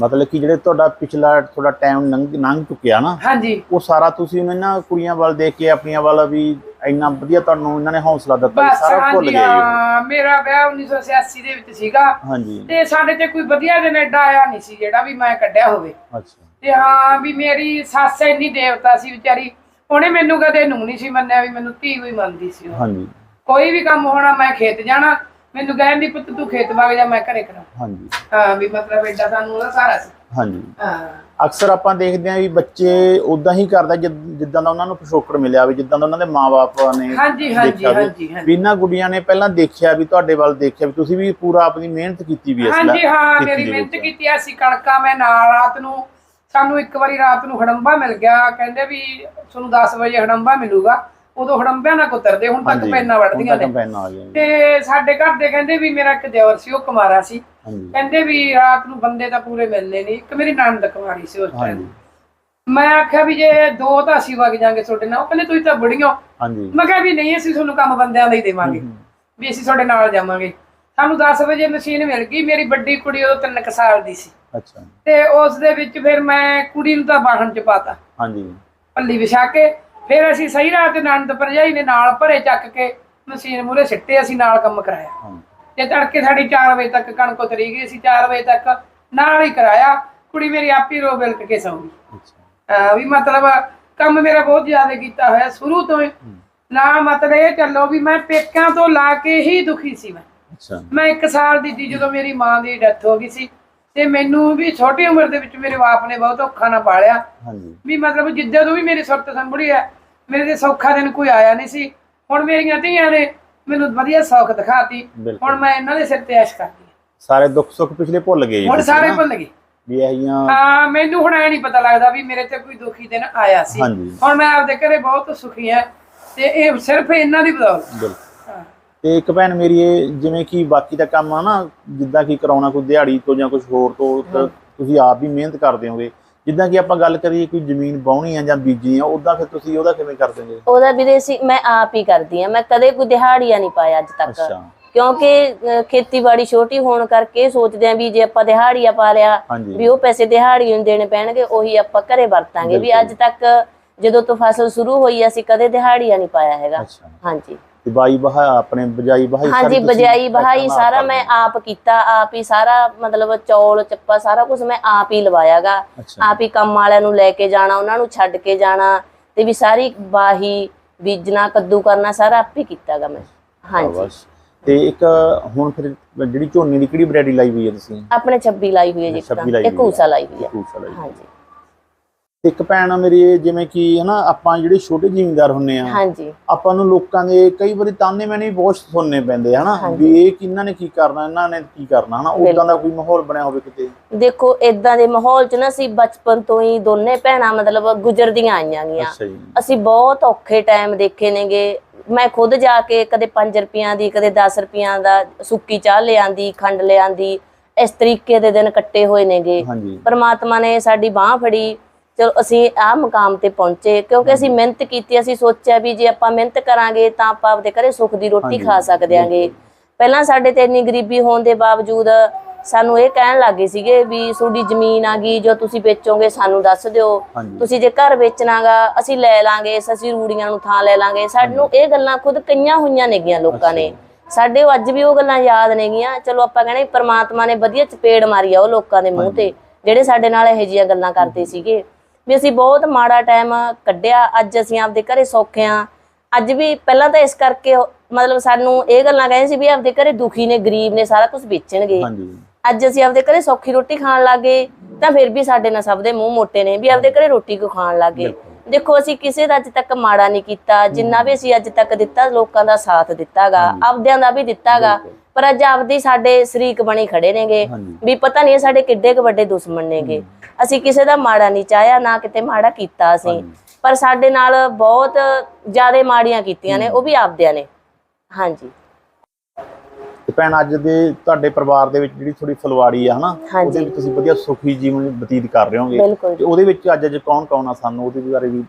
Speaker 1: ਮਤਲਬ ਕਿ ਜਿਹੜੇ ਤੁਹਾਡਾ ਪਿਛਲਾ ਥੋੜਾ ਟਾਈਮ ਲੰਘ ਚੁੱਕਿਆ ਨਾ
Speaker 2: ਹਾਂਜੀ।
Speaker 1: ਉਹ ਸਾਰਾ ਤੁਸੀਂ ਇਹਨਾਂ ਕੁੜੀਆਂ ਵੱਲ ਦੇਖ ਕੇ ਆਪਣੀਆਂ ਵੱਲ ਵੀ ਇੰਨਾ ਵਧੀਆ ਤੁਹਾਨੂੰ ਇਹਨਾਂ ਨੇ ਹੌਸਲਾ ਦਿੱਤਾ ਸਾਰਾ ਭੁੱਲ ਗਏ।
Speaker 2: ਹਾਂ ਮੇਰਾ ਵਿਆਹ 1986 ਦੇ ਵਿੱਚ ਸੀਗਾ।
Speaker 1: ਹਾਂਜੀ।
Speaker 2: ਤੇ ਸਾਡੇ ਤੇ ਕੋਈ ਵਧੀਆ ਦਿਨ ਐਡਾ ਆਇਆ ਨਹੀਂ ਸੀ ਜਿਹੜਾ ਵੀ ਮੈਂ ਕੱਢਿਆ ਹੋਵੇ।
Speaker 1: ਅੱਛਾ।
Speaker 2: ਤੇ ਹਾਂ ਵੀ ਮੇਰੀ ਸੱਸ ਇੰਨੀ ਦੇਵਤਾ ਸੀ ਵਿਚਾਰੀ ਉਹਨੇ ਮੈਨੂੰ ਕਦੇ ਨੂੰ ਨਹੀਂ ਸੀ ਮੰਨਿਆ ਵੀ ਮੈਨੂੰ ਧੀ ਹੋਈ ਮੰਨਦੀ ਸੀ।
Speaker 1: ਹਾਂਜੀ।
Speaker 2: ਕੋਈ ਵੀ ਕੰਮ ਹੋਣਾ ਮੈਂ ਖੇਤ ਜਾਣਾ ਮੈਨੂੰ ਕਹਿੰਦੀ ਪੁੱਤ ਤੂੰ ਖੇਤ ਵਗ ਜਾ ਮੈਂ ਘਰੇ ਕਰਾਂ।
Speaker 1: ਹਾਂਜੀ।
Speaker 2: ਹਾਂ ਵੀ ਮਤਲਬ ਐਡਾ ਸਾਨੂੰ ਉਹਦਾ ਸਾਰਾ ਸੀ
Speaker 1: ਹਾਂਜੀ।
Speaker 2: ਹਾਂ।
Speaker 1: ਅਕਸਰ ਆਪਾਂ ਦੇਖਦੇ ਹਾਂ ਵੀ ਬੱਚੇ ਉਦਾਂ ਹੀ ਕਰਦਾ ਜਿੱਦ- ਦਾ ਉਹਨਾਂ ਨੂੰ ਪਿਛੋਕੜ ਮਿਲਿਆ ਵੀ ਜਿੱਦਾਂ ਦਾ ਉਹਨਾਂ ਦੇ ਮਾਪੇ ਨੇ
Speaker 2: ਹਾਂਜੀ ਹਾਂਜੀ ਹਾਂਜੀ
Speaker 1: ਵੀ ਇਹਨਾਂ ਗੁੱਡੀਆਂ ਨੇ ਪਹਿਲਾਂ ਦੇਖਿਆ ਵੀ ਤੁਹਾਡੇ ਵੱਲ ਦੇਖਿਆ ਵੀ ਤੁਸੀਂ ਵੀ ਪੂਰਾ ਆਪਣੀ ਮਿਹਨਤ ਕੀਤੀ ਵੀ ਇਸ
Speaker 2: ਹਾਂਜੀ ਹਾਂ ਮੇਰੀ
Speaker 1: ਦੇ
Speaker 2: ਮਿਹਨਤ। ਕੀਤੀ ਐ ਅਸੀਂ ਕਣਕਾਂ ਮੈਂ ਨਾਲ ਰਾਤ ਨੂੰ ਸਾਨੂੰ ਇੱਕ ਵਾਰੀ ਰਾਤ ਨੂੰ ਹੜੰਬਾ ਮਿਲ ਗਿਆ ਕਹਿੰਦੇ ਵੀ ਤੁਹਾਨੂੰ 10 ਵਜੇ ਹੜੰਬਾ ਮਿਲੂਗਾ। ਉਦੋਂ ਹੜੰਬਿਆਂ ਨਾਲ ਕੁਤਰਦੇ ਹੁਣ ਤੱਕ
Speaker 1: ਹਾਂਜੀ,
Speaker 2: ਪੈਨਾਂ
Speaker 1: ਹੁਣ
Speaker 2: ਵੜਦੀਆਂ ਨੇ
Speaker 1: ਪੈਨਾਂ ਆ ਗਈਆਂ
Speaker 2: ਤੇ ਸਾਡੇ ਘਰ ਦੇ ਕਹਿੰਦੇ ਵੀ ਮੇਰਾ ਇੱਕ ਦਿਓਰ ਸੀ ਉਹ ਕੁਮਾਰਾ ਸੀ।
Speaker 1: ਹਾਂਜੀ।
Speaker 2: ਕਹਿੰਦੇ ਵੀ ਰਾਤ ਨੂੰ ਬੰਦੇ ਤਾਂ ਪੂਰੇ ਮਿਲਨੇ ਨਹੀਂ ਇੱਕ ਮੇਰੀ ਨਣਦ ਕੁਮਾਰੀ ਸੀ ਉਸ ਟਾਈਮ ਮੈਂ ਆਖਿਆ ਵੀ ਜੇ ਦੋ ਤਾਂ ਅਸੀਂ ਵਗ ਜਾਾਂਗੇ ਤੁਹਾਡੇ ਨਾਲ। ਉਹ ਕਹਿੰਦੇ ਤੁਸੀਂ ਤਾਂ ਬੁੜੀਓ।
Speaker 1: ਹਾਂਜੀ।
Speaker 2: ਮੈਂ ਕਿਹਾ ਵੀ ਨਹੀਂ ਅਸੀਂ ਤੁਹਾਨੂੰ ਕੰਮ ਬੰਦਿਆਂ ਦਾ ਹੀ ਦੇਵਾਂਗੇ। ਵੀ ਅਸੀਂ ਤੁਹਾਡੇ ਨਾਲ ਜਾਵਾਂਗੇ। ਸਾਨੂੰ 10 ਵਜੇ ਮਸ਼ੀਨ ਮਿਲ ਗਈ। ਮੇਰੀ ਵੱਡੀ ਕੁੜੀ ਉਦੋਂ 3 ਸਾਲ ਦੀ ਸੀ।
Speaker 1: ਅੱਛਾ।
Speaker 2: ਤੇ ਉਸ ਦੇ ਵਿੱਚ ਫਿਰ ਮੈਂ ਕੁੜੀ ਨੂੰ ਤਾਂ ਬਾਹਣ ਚ ਪਾਤਾ।
Speaker 1: ਹਾਂਜੀ।
Speaker 2: ਪੱਲੀ ਵਿਛਾ ਕੇ ਫਿਰ ਅਸੀਂ ਸਹੀ ਰਾਤ ਤੇ ਨੰਦ ਭਰਜਾਈ ਨੇ ਨਾਲ ਭਰੇ ਚੱਕ ਕੇ ਮਸ਼ੀਨ ਮੂਰੇ ਸਿੱਟੇ ਅਸੀਂ ਨਾਲ ਕੰਮ ਕਰਾਇਆ। ਤੇ ਤੜਕੇ ਸਾਡੀ 4 ਵਜੇ ਤੱਕ ਕਣਕ ਉਤਰੀ ਗਈ ਅਸੀਂ 4 ਵਜੇ ਤੱਕ ਨਾਲ ਹੀ ਕਰਾਇਆ। ਕੁੜੀ ਮੇਰੀ ਆਪੀ ਰੋ ਬਿਲਕ ਕੇ ਸੌਂ ਗਈ ਵੀ ਮਤਲਬ ਕੰਮ ਮੇਰਾ ਬਹੁਤ ਜ਼ਿਆਦਾ ਕੀਤਾ ਹੋਇਆ ਸ਼ੁਰੂ ਤੋਂ ਹੀ। ਨਾ ਮਤਲਬ ਇਹ ਚੱਲੋ ਵੀ ਮੈਂ ਪੇਕਿਆਂ ਤੋਂ ਲਾ ਕੇ ਹੀ ਦੁਖੀ ਸੀ ਮੈਂ। ਮੈਂ 1 ਸਾਲ ਦੀ ਸੀ ਜਦੋਂ ਮੇਰੀ ਮਾਂ ਦੀ ਡੈਥ ਹੋ ਗਈ ਸੀ। ਤੇ ਮੈਨੂੰ ਵੀ ਛੋਟੀ ਉਮਰ ਦੇ ਵਿੱਚ ਮੇਰੇ ਬਾਪ ਨੇ ਬਹੁਤ ਔਖਾ ਨਾ ਪਾਲਿਆ।
Speaker 1: ਹਾਂਜੀ।
Speaker 2: ਵੀ ਮਤਲਬ ਜਿੱਦਾਂ ਤੋਂ ਵੀ ਮੇਰੀ ਸੁਰਤ ਸੰਭੜੀ ਹੈ ਮੇਰੇ ਤੇ ਸੌਖਾ ਦਿਨ ਕੋਈ ਆਇਆ ਨਹੀਂ ਸੀ। ਹੁਣ ਮੇਰੀਆਂ ਧੀਆਂ ਨੇ ਮੈਨੂੰ ਵਧੀਆ ਸੌਖ ਦਿਖਾਤੀ।
Speaker 1: ਬਿਲਕੁਲ।
Speaker 2: ਹੁਣ ਮੈਂ ਇਹਨਾਂ ਦੇ ਸਿਰ ਤੇ ਐਸ਼ ਕਰਦੀ ਹਾਂ।
Speaker 1: ਸਾਰੇ ਦੁੱਖ ਸੁੱਖ ਪਿਛਲੇ ਭੁੱਲ ਗਏ ਜੀ
Speaker 2: ਹੁਣ
Speaker 1: ਤੁਸੀਂ
Speaker 2: ਸਾਰੇ
Speaker 1: ਨਾ।
Speaker 2: ਭੁੱਲ ਗਏ।
Speaker 1: ਵੀ ਇਹ ਜੀਆਂ
Speaker 2: ਹਾਂ ਮੈਨੂੰ ਹੁਣ ਐ ਨਹੀਂ ਪਤਾ ਲੱਗਦਾ ਵੀ ਮੇਰੇ ਤੇ ਕੋਈ ਦੁਖੀ ਦਿਨ ਆਇਆ ਸੀ।
Speaker 1: ਹਾਂਜੀ।
Speaker 2: ਹੁਣ ਮੈਂ ਆਪਦੇ ਘਰੇ ਬਹੁਤ ਸੁਖੀ ਹਾਂ ਤੇ ਇਹ ਸਿਰਫ ਇਹਨਾਂ ਦੀ ਬਦੌਲਤ।
Speaker 1: ਬਿਲਕੁਲ।
Speaker 2: ਹਾਂ।
Speaker 1: ਤੇ ਇੱਕ ਭੈਣ ਮੇਰੀ ਇਹ ਜਿਵੇਂ ਕਿ ਬਾਕੀ ਦਾ ਕੰਮ ਆ ਨਾ ਜਿੱਦਾਂ ਕਿ ਕਰਾਉਣਾ ਕੋਈ ਦਿਹਾੜੀ ਤੋਂ ਜਾਂ ਕੁਝ ਹੋਰ ਤੋਂ ਤਾਂ ਤੁਸੀਂ ਆਪ ਵੀ ਮਿਹਨਤ ਕਰਦੇ ਹੋਗੇ। ਜਿੱਦਾਂ ਕਿ ਆਪਾਂ ਗੱਲ ਕਰੀਏ ਕੋਈ ਜ਼ਮੀਨ ਬਾਉਣੀ ਆ ਜਾਂ ਬੀਜਣੀ ਆ ਉਦਾਂ ਫਿਰ ਤੁਸੀਂ ਉਹਦਾ ਕਿਵੇਂ ਕਰ ਦਿੰਦੇ
Speaker 3: ਉਹਦਾ ਵੀਰੇ ਸੀ ਮੈਂ ਆਪ ਹੀ ਕਰਦੀ ਆ। ਮੈਂ ਕਦੇ ਕੋਈ ਦਿਹਾੜੀਆ ਨਹੀਂ ਪਾਇਆ ਅੱਜ ਤੱਕ।
Speaker 1: ਅੱਛਾ।
Speaker 3: ਕਿਉਂਕਿ ਖੇਤੀਬਾੜੀ ਛੋਟੀ ਹੋਣ ਕਰਕੇ ਸੋਚਦੇ ਆ ਵੀ ਜੇ ਆਪਾਂ ਦਿਹਾੜੀਆ ਪਾ ਲਿਆ ਵੀ ਉਹ ਪੈਸੇ ਦਿਹਾੜੀ ਨੂੰ ਦੇਣੇ ਪੈਣਗੇ ਉਹੀ ਆਪਾਂ ਘਰੇ ਵਰਤਾਂਗੇ। ਵੀ ਅੱਜ ਤੱਕ ਜਦੋਂ ਤੋਂ ਫਸਲ ਸ਼ੁਰੂ ਹੋਈ ਅਸੀਂ ਕਦੇ ਦਿਹਾੜੀਆ ਨਹੀਂ ਪਾਇਆ ਹੈਗਾ। ਹਾਂਜੀ।
Speaker 1: ਤੇ ਬਾਈ ਬਹਾ ਆਪਣੇ ਬਜਾਈ ਬਹਾਈ ਸਾਰੀ
Speaker 3: ਹਾਂਜੀ
Speaker 1: ਤੁਸੀਂ
Speaker 3: ਬਜਾਈ ਬਹਾਈ ਸਾਰਾ ਮੈਂ
Speaker 1: ਹੋ?
Speaker 3: ਆਪ ਕੀਤਾ ਆਪ ਹੀ ਸਾਰਾ ਮਤਲਬ ਚੌਲ ਚੱਪਾ ਸਾਰਾ ਕੁਝ ਮੈਂ ਆਪ ਹੀ ਲਵਾਇਆਗਾ।
Speaker 1: ਅੱਛਾ।
Speaker 3: ਆਪ ਹੀ ਕੰਮ ਵਾਲਿਆਂ ਨੂੰ ਲੈ ਕੇ ਜਾਣਾ ਉਹਨਾਂ ਨੂੰ ਛੱਡ ਕੇ ਜਾਣਾ ਤੇ ਵੀ ਸਾਰੀ ਬਾਹੀ ਬੀਜਣਾ ਕੱਦੂ ਕਰਨਾ ਸਾਰਾ ਆਪ ਹੀ ਕੀਤਾਗਾ ਮੈਂ। ਹਾਂਜੀ।
Speaker 1: ਬਸ ਤੇ ਇੱਕ ਹੁਣ ਫਿਰ ਜਿਹੜੀ ਝੋਨੇ ਦੀ ਕਿਹੜੀ ਵੈਰਾਈਟੀ ਲਾਈ ਹੋਈ ਹੈ ਤੁਸੀਂ?
Speaker 3: ਆਪਣੇ 26 ਲਾਈ ਹੋਈ ਹੈ ਜੀ ਇੱਕ ਤਾਂ
Speaker 1: 26 ਲਾਈ
Speaker 3: ਇੱਕ
Speaker 1: ਹੋਈ
Speaker 3: ਊਸਾ ਲਾਈ ਹੋਈ ਹੈ।
Speaker 1: ਕੂਸਾ ਲਾਈ ਹੋਈ।
Speaker 3: ਹਾਂਜੀ।
Speaker 1: ਇੱਕ ਭੈਣ ਮੇਰੀ ਜਿਵੇਂ ਕਿ ਹਨਾ ਆਪਾਂ ਜਿਹੜੇ ਛੋਟੇ ਜ਼ਿਮੀਂਦਾਰ ਹੁੰਨੇ ਆ
Speaker 3: ਹਾਂਜੀ।
Speaker 1: ਆਪਾਂ ਨੂੰ ਲੋਕਾਂ ਦੇ ਕਈ ਵਾਰੀ ਤਾਨੇ ਮੈਨੇ ਬਹੁਤ ਸੁਣਨੇ ਪੈਂਦੇ ਹਨਾ। ਵੀ ਇਹ ਕਿੰਨਾਂ ਨੇ ਕੀ ਕਰਨਾ ਇਹਨਾਂ ਨੇ ਕੀ ਕਰਨਾ ਹਨਾ ਉਦਾਂ ਦਾ ਕੋਈ ਮਾਹੌਲ ਬਣਿਆ ਹੋਵੇ ਕਿਤੇ?
Speaker 3: ਦੇਖੋ ਇਦਾਂ ਦੇ ਮਾਹੌਲ 'ਚ ਨਾ ਅਸੀਂ ਬਚਪਨ ਤੋਂ ਹੀ ਦੋਨੇ ਭੈਣਾਂ ਮਤਲਬ ਗੁਜ਼ਰਦੀਆਂ ਆਈਆਂ ਗੀਆਂ। ਅਸੀਂ ਬਹੁਤ ਔਖੇ ਟਾਈਮ ਦੇਖੇ ਨੇਗੇ। ਮੈਂ ਖੁਦ ਜਾ ਕੇ ਕਦੇ 5 ਰੁਪਈਆਂ ਦੀ ਕਦੇ 10 ਰੁਪਈਆਂ ਦਾ ਸੁੱਕੀ ਚਾਹ ਲਿਆਂਦੀ ਖੰਡ ਲਿਆਂਦੀ ਇਸ ਤਰੀਕੇ ਦੇ ਦਿਨ ਕੱਟੇ ਹੋਏ ਨੇਗੇ। ਪਰਮਾਤਮਾ ਨੇ ਸਾਡੀ ਬਾਹ ਫੜੀ। ਚਲੋ ਅਸੀਂ ਆਹ ਮੁਕਾਮ ਤੇ ਪਹੁੰਚੇ ਕਿਉਂਕਿ ਅਸੀਂ ਮਿਹਨਤ ਕੀਤੀ ਅਸੀਂ ਸੋਚਿਆ ਵੀ ਜੇ ਆਪਾਂ ਮਿਹਨਤ ਕਰਾਂਗੇ ਤਾਂ ਆਪਾਂ ਆਪਦੇ ਘਰੇ ਸੁੱਖ ਦੀ ਰੋਟੀ ਖਾ ਸਕਦੇ ਆਂਗੇ। ਪਹਿਲਾਂ ਸਾਡੇ ਤੇ ਇੰਨੀ ਗਰੀਬੀ ਹੋਣ ਦੇ ਬਾਵਜੂਦ ਸਾਨੂੰ ਇਹ ਕਹਿਣ ਲੱਗੇ ਸੀਗੇ ਵੀ ਤੁਹਾਡੀ ਜ਼ਮੀਨ ਆ ਗਈ ਜੋ ਤੁਸੀਂ ਵੇਚੋਗੇ ਸਾਨੂੰ ਦੱਸ ਦਿਓ। ਤੁਸੀਂ ਜੇ ਘਰ ਵੇਚਣਾਗਾ ਅਸੀਂ ਲੈ ਲਾਂਗੇ ਅਸੀਂ ਰੂੜੀਆਂ ਨੂੰ ਥਾਂ ਲੈ ਲਾਂਗੇ। ਸਾਨੂੰ ਇਹ ਗੱਲਾਂ ਖੁਦ ਕਈਆਂ ਹੋਈਆਂ ਨੇਗੀਆਂ ਲੋਕਾਂ ਨੇ। ਸਾਡੇ ਉਹ ਅੱਜ ਵੀ ਉਹ ਗੱਲਾਂ ਯਾਦ ਨੇਗੀਆਂ। ਚਲੋ ਆਪਾਂ ਕਹਿੰਦੇ ਪਰਮਾਤਮਾ ਨੇ ਵਧੀਆ ਚਪੇੜ ਮਾਰੀ ਆ ਉਹ ਲੋਕਾਂ ਦੇ ਮੂੰਹ ਤੇ ਜਿਹੜੇ ਸਾਡੇ ਨਾਲ ਇਹੋ ਜਿਹੀਆਂ ਗੱਲਾਂ ਕਰਦੇ ਸੀਗੇ। ਵੀ ਅਸੀਂ ਬਹੁਤ ਮਾੜਾ ਟਾਈਮ ਕੱਢਿਆ ਅੱਜ ਅਸੀਂ ਆਪਦੇ ਘਰੇ ਸੌਖੇ ਆ ਅੱਜ ਵੀ ਪਹਿਲਾਂ ਤਾਂ ਇਸ ਕਰਕੇ ਮਤਲਬ ਸਾਨੂੰ ਇਹ ਗੱਲਾਂ ਕਹਿੰਦੇ ਸੀ ਵੀ ਆਪਦੇ ਘਰੇ ਦੁਖੀ ਨੇ ਗਰੀਬ ਨੇ ਸਾਰਾ ਕੁਝ ਵੇਚਣਗੇ। ਅੱਜ ਅਸੀਂ ਆਪਦੇ ਘਰੇ ਸੌਖੀ ਰੋਟੀ ਖਾਣ ਲੱਗੇ ਤਾਂ ਫਿਰ ਵੀ ਸਾਡੇ ਨਾਲ ਸਭ ਦੇ ਮੂੰਹ ਮੋਟੇ ਨੇ ਵੀ ਆਪਦੇ ਘਰੇ ਰੋਟੀ ਕਿਉਂ ਖਾਣ ਲੱਗੇ? ਦੇਖੋ ਅਸੀਂ ਕਿਸੇ ਦਾ ਅੱਜ ਤੱਕ ਮਾੜਾ ਨਹੀਂ ਕੀਤਾ ਜਿੰਨਾ ਵੀ ਅਸੀਂ ਅੱਜ ਤੱਕ ਦਿੱਤਾ ਲੋਕਾਂ ਦਾ ਸਾਥ ਦਿੱਤਾਗਾ ਆਪਦਿਆਂ ਦਾ ਵੀ ਦਿੱਤਾਗਾ। ਪਰ ਅੱਜ ਆਪਦੀ ਸਾਡੇ ਸ਼ਰੀਕ ਬਣੀ ਖੜੇ ਨੇਗੇ। ਵੀ ਪਤਾ ਨਹੀਂ ਸਾਡੇ ਕਿੱਡੇ ਕੁ ਵੱਡੇ ਦੁਸ਼ਮਣ ਨੇਗੇ। ਅਸੀਂ ਕਿਸੇ ਦਾ ਮਾੜਾ ਨਹੀਂ ਚਾਹਿਆ ਨਾ ਕਿਤੇ ਮਾੜਾ ਕੀਤਾ ਅਸੀਂ। ਪਰ ਸਾਡੇ ਨਾਲ ਬਹੁਤ ਜ਼ਿਆਦਾ ਮਾੜੀਆਂ ਕੀਤੀਆਂ ਨੇ ਉਹ ਵੀ ਆਪਦਿਆਂ ਨੇ। ਹਾਂਜੀ।
Speaker 1: ਤੇ ਭੈਣ ਅੱਜ ਦੇ ਤੁਹਾਡੇ ਪਰਿਵਾਰ ਦੇ ਵਿੱਚ ਜਿਹੜੀ ਥੋੜੀ ਫਲਵਾੜੀ ਆ ਹਨਾ। ਉਹਦੇ ਵਿੱਚ ਤੁਸੀਂ ਵਧੀਆ ਸੁਖੀ ਜੀਵਨ ਬਤੀਤ ਕਰ ਰਹੇ ਹੋਗੇ। ਤੇ ਉਹਦੇ ਵਿੱਚ ਅੱਜ ਅੱਜ ਕੌਣ ਕੌਣ ਆ ਸਾਨੂੰ ਉਹਦੇ ਬਾਰੇ ਵੀ?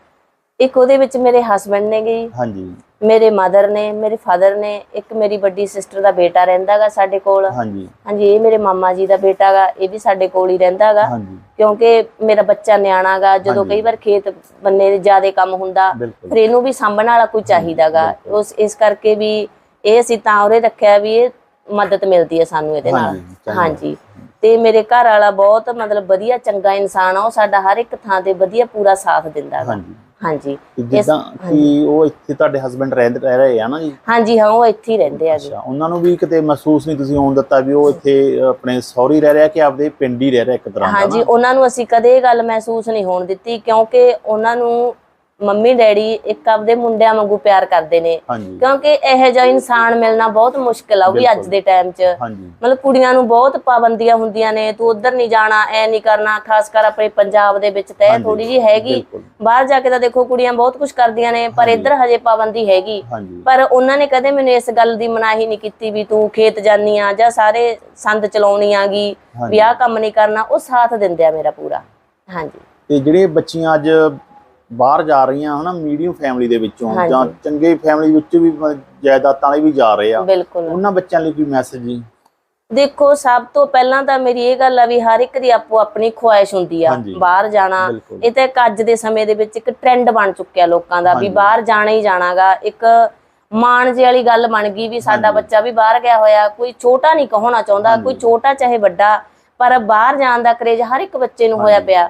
Speaker 3: ਇੱਕ ਉਹਦੇ ਵਿੱਚ ਮੇਰੇ ਹਸਬੰਡ ਨੇਗੇ ਜੀ,
Speaker 1: ਹਾਂਜੀ।
Speaker 3: ਮੇਰੇ ਮਦਰ ਨੇ ਮੇਰੇ ਫਾਦਰ ਨੇ ਇੱਕ ਮੇਰੀ ਵੱਡੀ ਸਿਸਟਰ ਦਾ ਬੇਟਾ ਰਹਿੰਦਾਗਾ ਸਾਡੇ ਕੋਲ।
Speaker 1: ਹਾਂਜੀ।
Speaker 3: ਹਾਂਜੀ ਇਹ ਮੇਰੇ ਮਾਮਾ ਜੀ ਦਾ ਬੇਟਾਗਾ ਇਹ ਵੀ ਸਾਡੇ ਕੋਲ ਹੀ ਰਹਿੰਦਾਗਾ।
Speaker 1: ਹਾਂਜੀ।
Speaker 3: ਕਿਉਂਕਿ ਮੇਰਾ ਬੱਚਾ ਨਿਆਣਾਗਾ ਜਦੋਂ
Speaker 1: ਹਾਂਜੀ।
Speaker 3: ਕਈ ਵਾਰ ਖੇਤ ਬੰਨੇ ਜ਼ਿਆਦਾ ਕੰਮ ਹੁੰਦਾ
Speaker 1: ਬਿਲਕੁਲ।
Speaker 3: ਫਿਰ ਇਹਨੂੰ ਵੀ ਸਾਂਭਣ ਵਾਲਾ ਕੋਈ ਚਾਹੀਦਾਗਾ। ਉਸ ਇਸ ਕਰਕੇ ਵੀ ਇਹ ਅਸੀਂ ਤਾਂ ਉਰੇ ਰੱਖਿਆ ਵੀ ਇਹ ਮਦਦ ਮਿਲਦੀ ਹੈ ਸਾਨੂੰ ਇਹਦੇ ਨਾਲ।
Speaker 1: ਹਾਂਜੀ, ਚੰਗਾ।
Speaker 3: ਹਾਂਜੀ। ਤੇ ਮੇਰੇ ਘਰ ਵਾਲਾ ਬਹੁਤ ਮਤਲਬ ਵਧੀਆ ਚੰਗਾ ਇਨਸਾਨ ਆ ਉਹ ਸਾਡਾ ਹਰ ਇੱਕ ਥਾਂ ਤੇ ਵਧੀਆ ਪੂਰਾ ਸਾਥ ਦਿੰਦਾਗਾ।
Speaker 1: ਹਾਂਜੀ।
Speaker 3: ਹਾਂਜੀ।
Speaker 1: ਜਿੱਦਾਂ ਕਿ ਉਹ ਇੱਥੇ ਤੁਹਾਡੇ ਹਸਬੰਡ ਰਹਿ ਰਹਿ ਰਹੇ ਆ ਨਾ ਜੀ?
Speaker 3: ਹਾਂਜੀ ਹਾਂ ਉਹ ਇੱਥੇ ਹੀ ਰਹਿੰਦੇ ਆ ਜੀ।
Speaker 1: ਅੱਛਾ ਉਹਨਾਂ ਨੂੰ ਵੀ ਕਿਤੇ ਮਹਿਸੂਸ ਨਹੀਂ ਤੁਸੀਂ ਹੋਣ ਦਿੱਤਾ ਵੀ ਉਹ ਇੱਥੇ ਆਪਣੇ ਸੌਰੀ ਰਹਿ ਰਿਹਾ ਕਿ ਆਪਦੇ ਪਿੰਡ ਹੀ ਰਹਿ ਰਿਹਾ ਇੱਕ ਤਰ੍ਹਾਂ ਦਾ
Speaker 3: ਹਾਂਜੀ ਉਹਨਾਂ ਨੂੰ ਅਸੀਂ ਕਦੇ ਇਹ ਗੱਲ ਮਹਿਸੂਸ ਨਹੀਂ ਹੋਣ ਦਿੱਤੀ ਕਿਉਂਕਿ ਉਹਨਾਂ ਨੂੰ ਮੰਮੀ ਡੈਡੀ ਇੱਕ ਆਪਦੇ ਮੁੰਡਿਆਂ ਵਾਂਗੂ ਪਿਆਰ ਕਰਦੇ ਨੇ। ਕਿਉਂਕਿ ਇਹੋ ਜਿਹਾ ਇਨਸਾਨ ਮਿਲਣਾ ਬਹੁਤ ਮੁਸ਼ਕਿਲ ਆ ਉਹ ਵੀ ਅੱਜ। ਦੇ ਟਾਈਮ 'ਚ। ਮਤਲਬ ਕੁੜੀਆਂ ਨੂੰ ਬਹੁਤ ਪਾਬੰਦੀਆਂ ਹੁੰਦੀਆਂ ਨੇ ਤੂੰ ਉਧਰ ਨਹੀਂ ਜਾਣਾ ਐ ਨਹੀਂ ਕਰਨਾ ਖਾਸ ਕਰ ਆਪਣੇ ਪੰਜਾਬ ਦੇ ਵਿੱਚ ਤਾਂ ਥੋੜੀ ਜੀ ਹੈਗੀ। ਬਾਹਰ ਜਾ ਕੇ ਤਾਂ ਦੇਖੋ ਕੁੜੀਆਂ ਬਹੁਤ ਕੁਝ ਕਰਦੀਆਂ ਨੇ ਪਰ ਇੱਧਰ ਹਜੇ ਪਾਬੰਦੀ ਹੈਗੀ। ਪਰ ਉਹਨਾਂ ਨੇ ਕਦੇ ਮੈਨੂੰ ਇਸ ਗੱਲ ਦੀ ਮਨਾਹੀ ਨਹੀਂ ਕੀਤੀ ਵੀ ਤੂੰ ਖੇਤ ਜਾਨੀ ਆ ਜਾਂ ਸਾਰੇ ਸੰਦ ਚਲਾਉਣੀ ਆਗੀ ਵੀ ਆਹ ਕੰਮ ਨਹੀਂ ਕਰਨਾ ਉਹ ਸਾਥ ਦਿੰਦੇ ਆ ਮੇਰਾ ਪੂਰਾ। ਹਾਂਜੀ।
Speaker 1: ਤੇ ਜਿਹੜੇ ਬੱਚੀਆਂ ਅੱਜ ਬਾਹਰ ਜਾ ਰਹੀਆਂ ਹਨਾ ਮੀਡੀਅਮ ਫੈਮਿਲੀ ਦੇ ਵਿੱਚੋਂ। ਜਾਂ ਚੰਗੇ ਫੈਮਿਲੀ ਵਿੱਚ ਵੀ ਜਾਇਦਾਦਾਂ ਵਾਲੇ ਵੀ ਜਾ ਰਹੇ ਆ ਉਹਨਾਂ ਬੱਚਿਆਂ ਲਈ ਕੋਈ ਮੈਸੇਜ ਜੀ
Speaker 3: ਦੇਖੋ ਸਭ ਤੋਂ ਪਹਿਲਾਂ ਤਾਂ ਮੇਰੀ ਇਹ ਗੱਲ ਆ ਵੀ ਹਰ ਇੱਕ ਦੀ ਆਪੋ ਆਪਣੀ ਖੁਆਇਸ਼ ਹੁੰਦੀ ਆ। ਬਾਹਰ ਜਾਣਾ। ਇਹ ਤਾਂ ਇੱਕ ਅੱਜ ਦੇ ਸਮੇਂ ਦੇ ਵਿੱਚ ਇੱਕ ਟ੍ਰੈਂਡ ਬਣ ਚੁੱਕਿਆ ਲੋਕਾਂ ਦਾ ਵੀ। ਬਾਹਰ ਜਾਣਾ ਹੀ ਜਾਣਾਗਾ ਇੱਕ ਮਾਣ ਜਿਹੀ ਵਾਲੀ ਗੱਲ ਬਣ ਗਈ ਵੀ ਸਾਡਾ। ਬੱਚਾ ਵੀ ਬਾਹਰ ਗਿਆ ਹੋਇਆ ਕੋਈ ਛੋਟਾ ਨਹੀਂ ਕਹੋਣਾ ਚਾਹੁੰਦਾ ਕੋਈ ਛੋਟਾ ਚਾਹੇ ਵੱਡਾ ਪਰ ਬਾਹਰ ਜਾਣ ਦਾ ਕਰੇਜ ਹਰ ਇੱਕ ਬੱਚੇ ਨੂੰ ਹੋਇਆ ਪਿਆ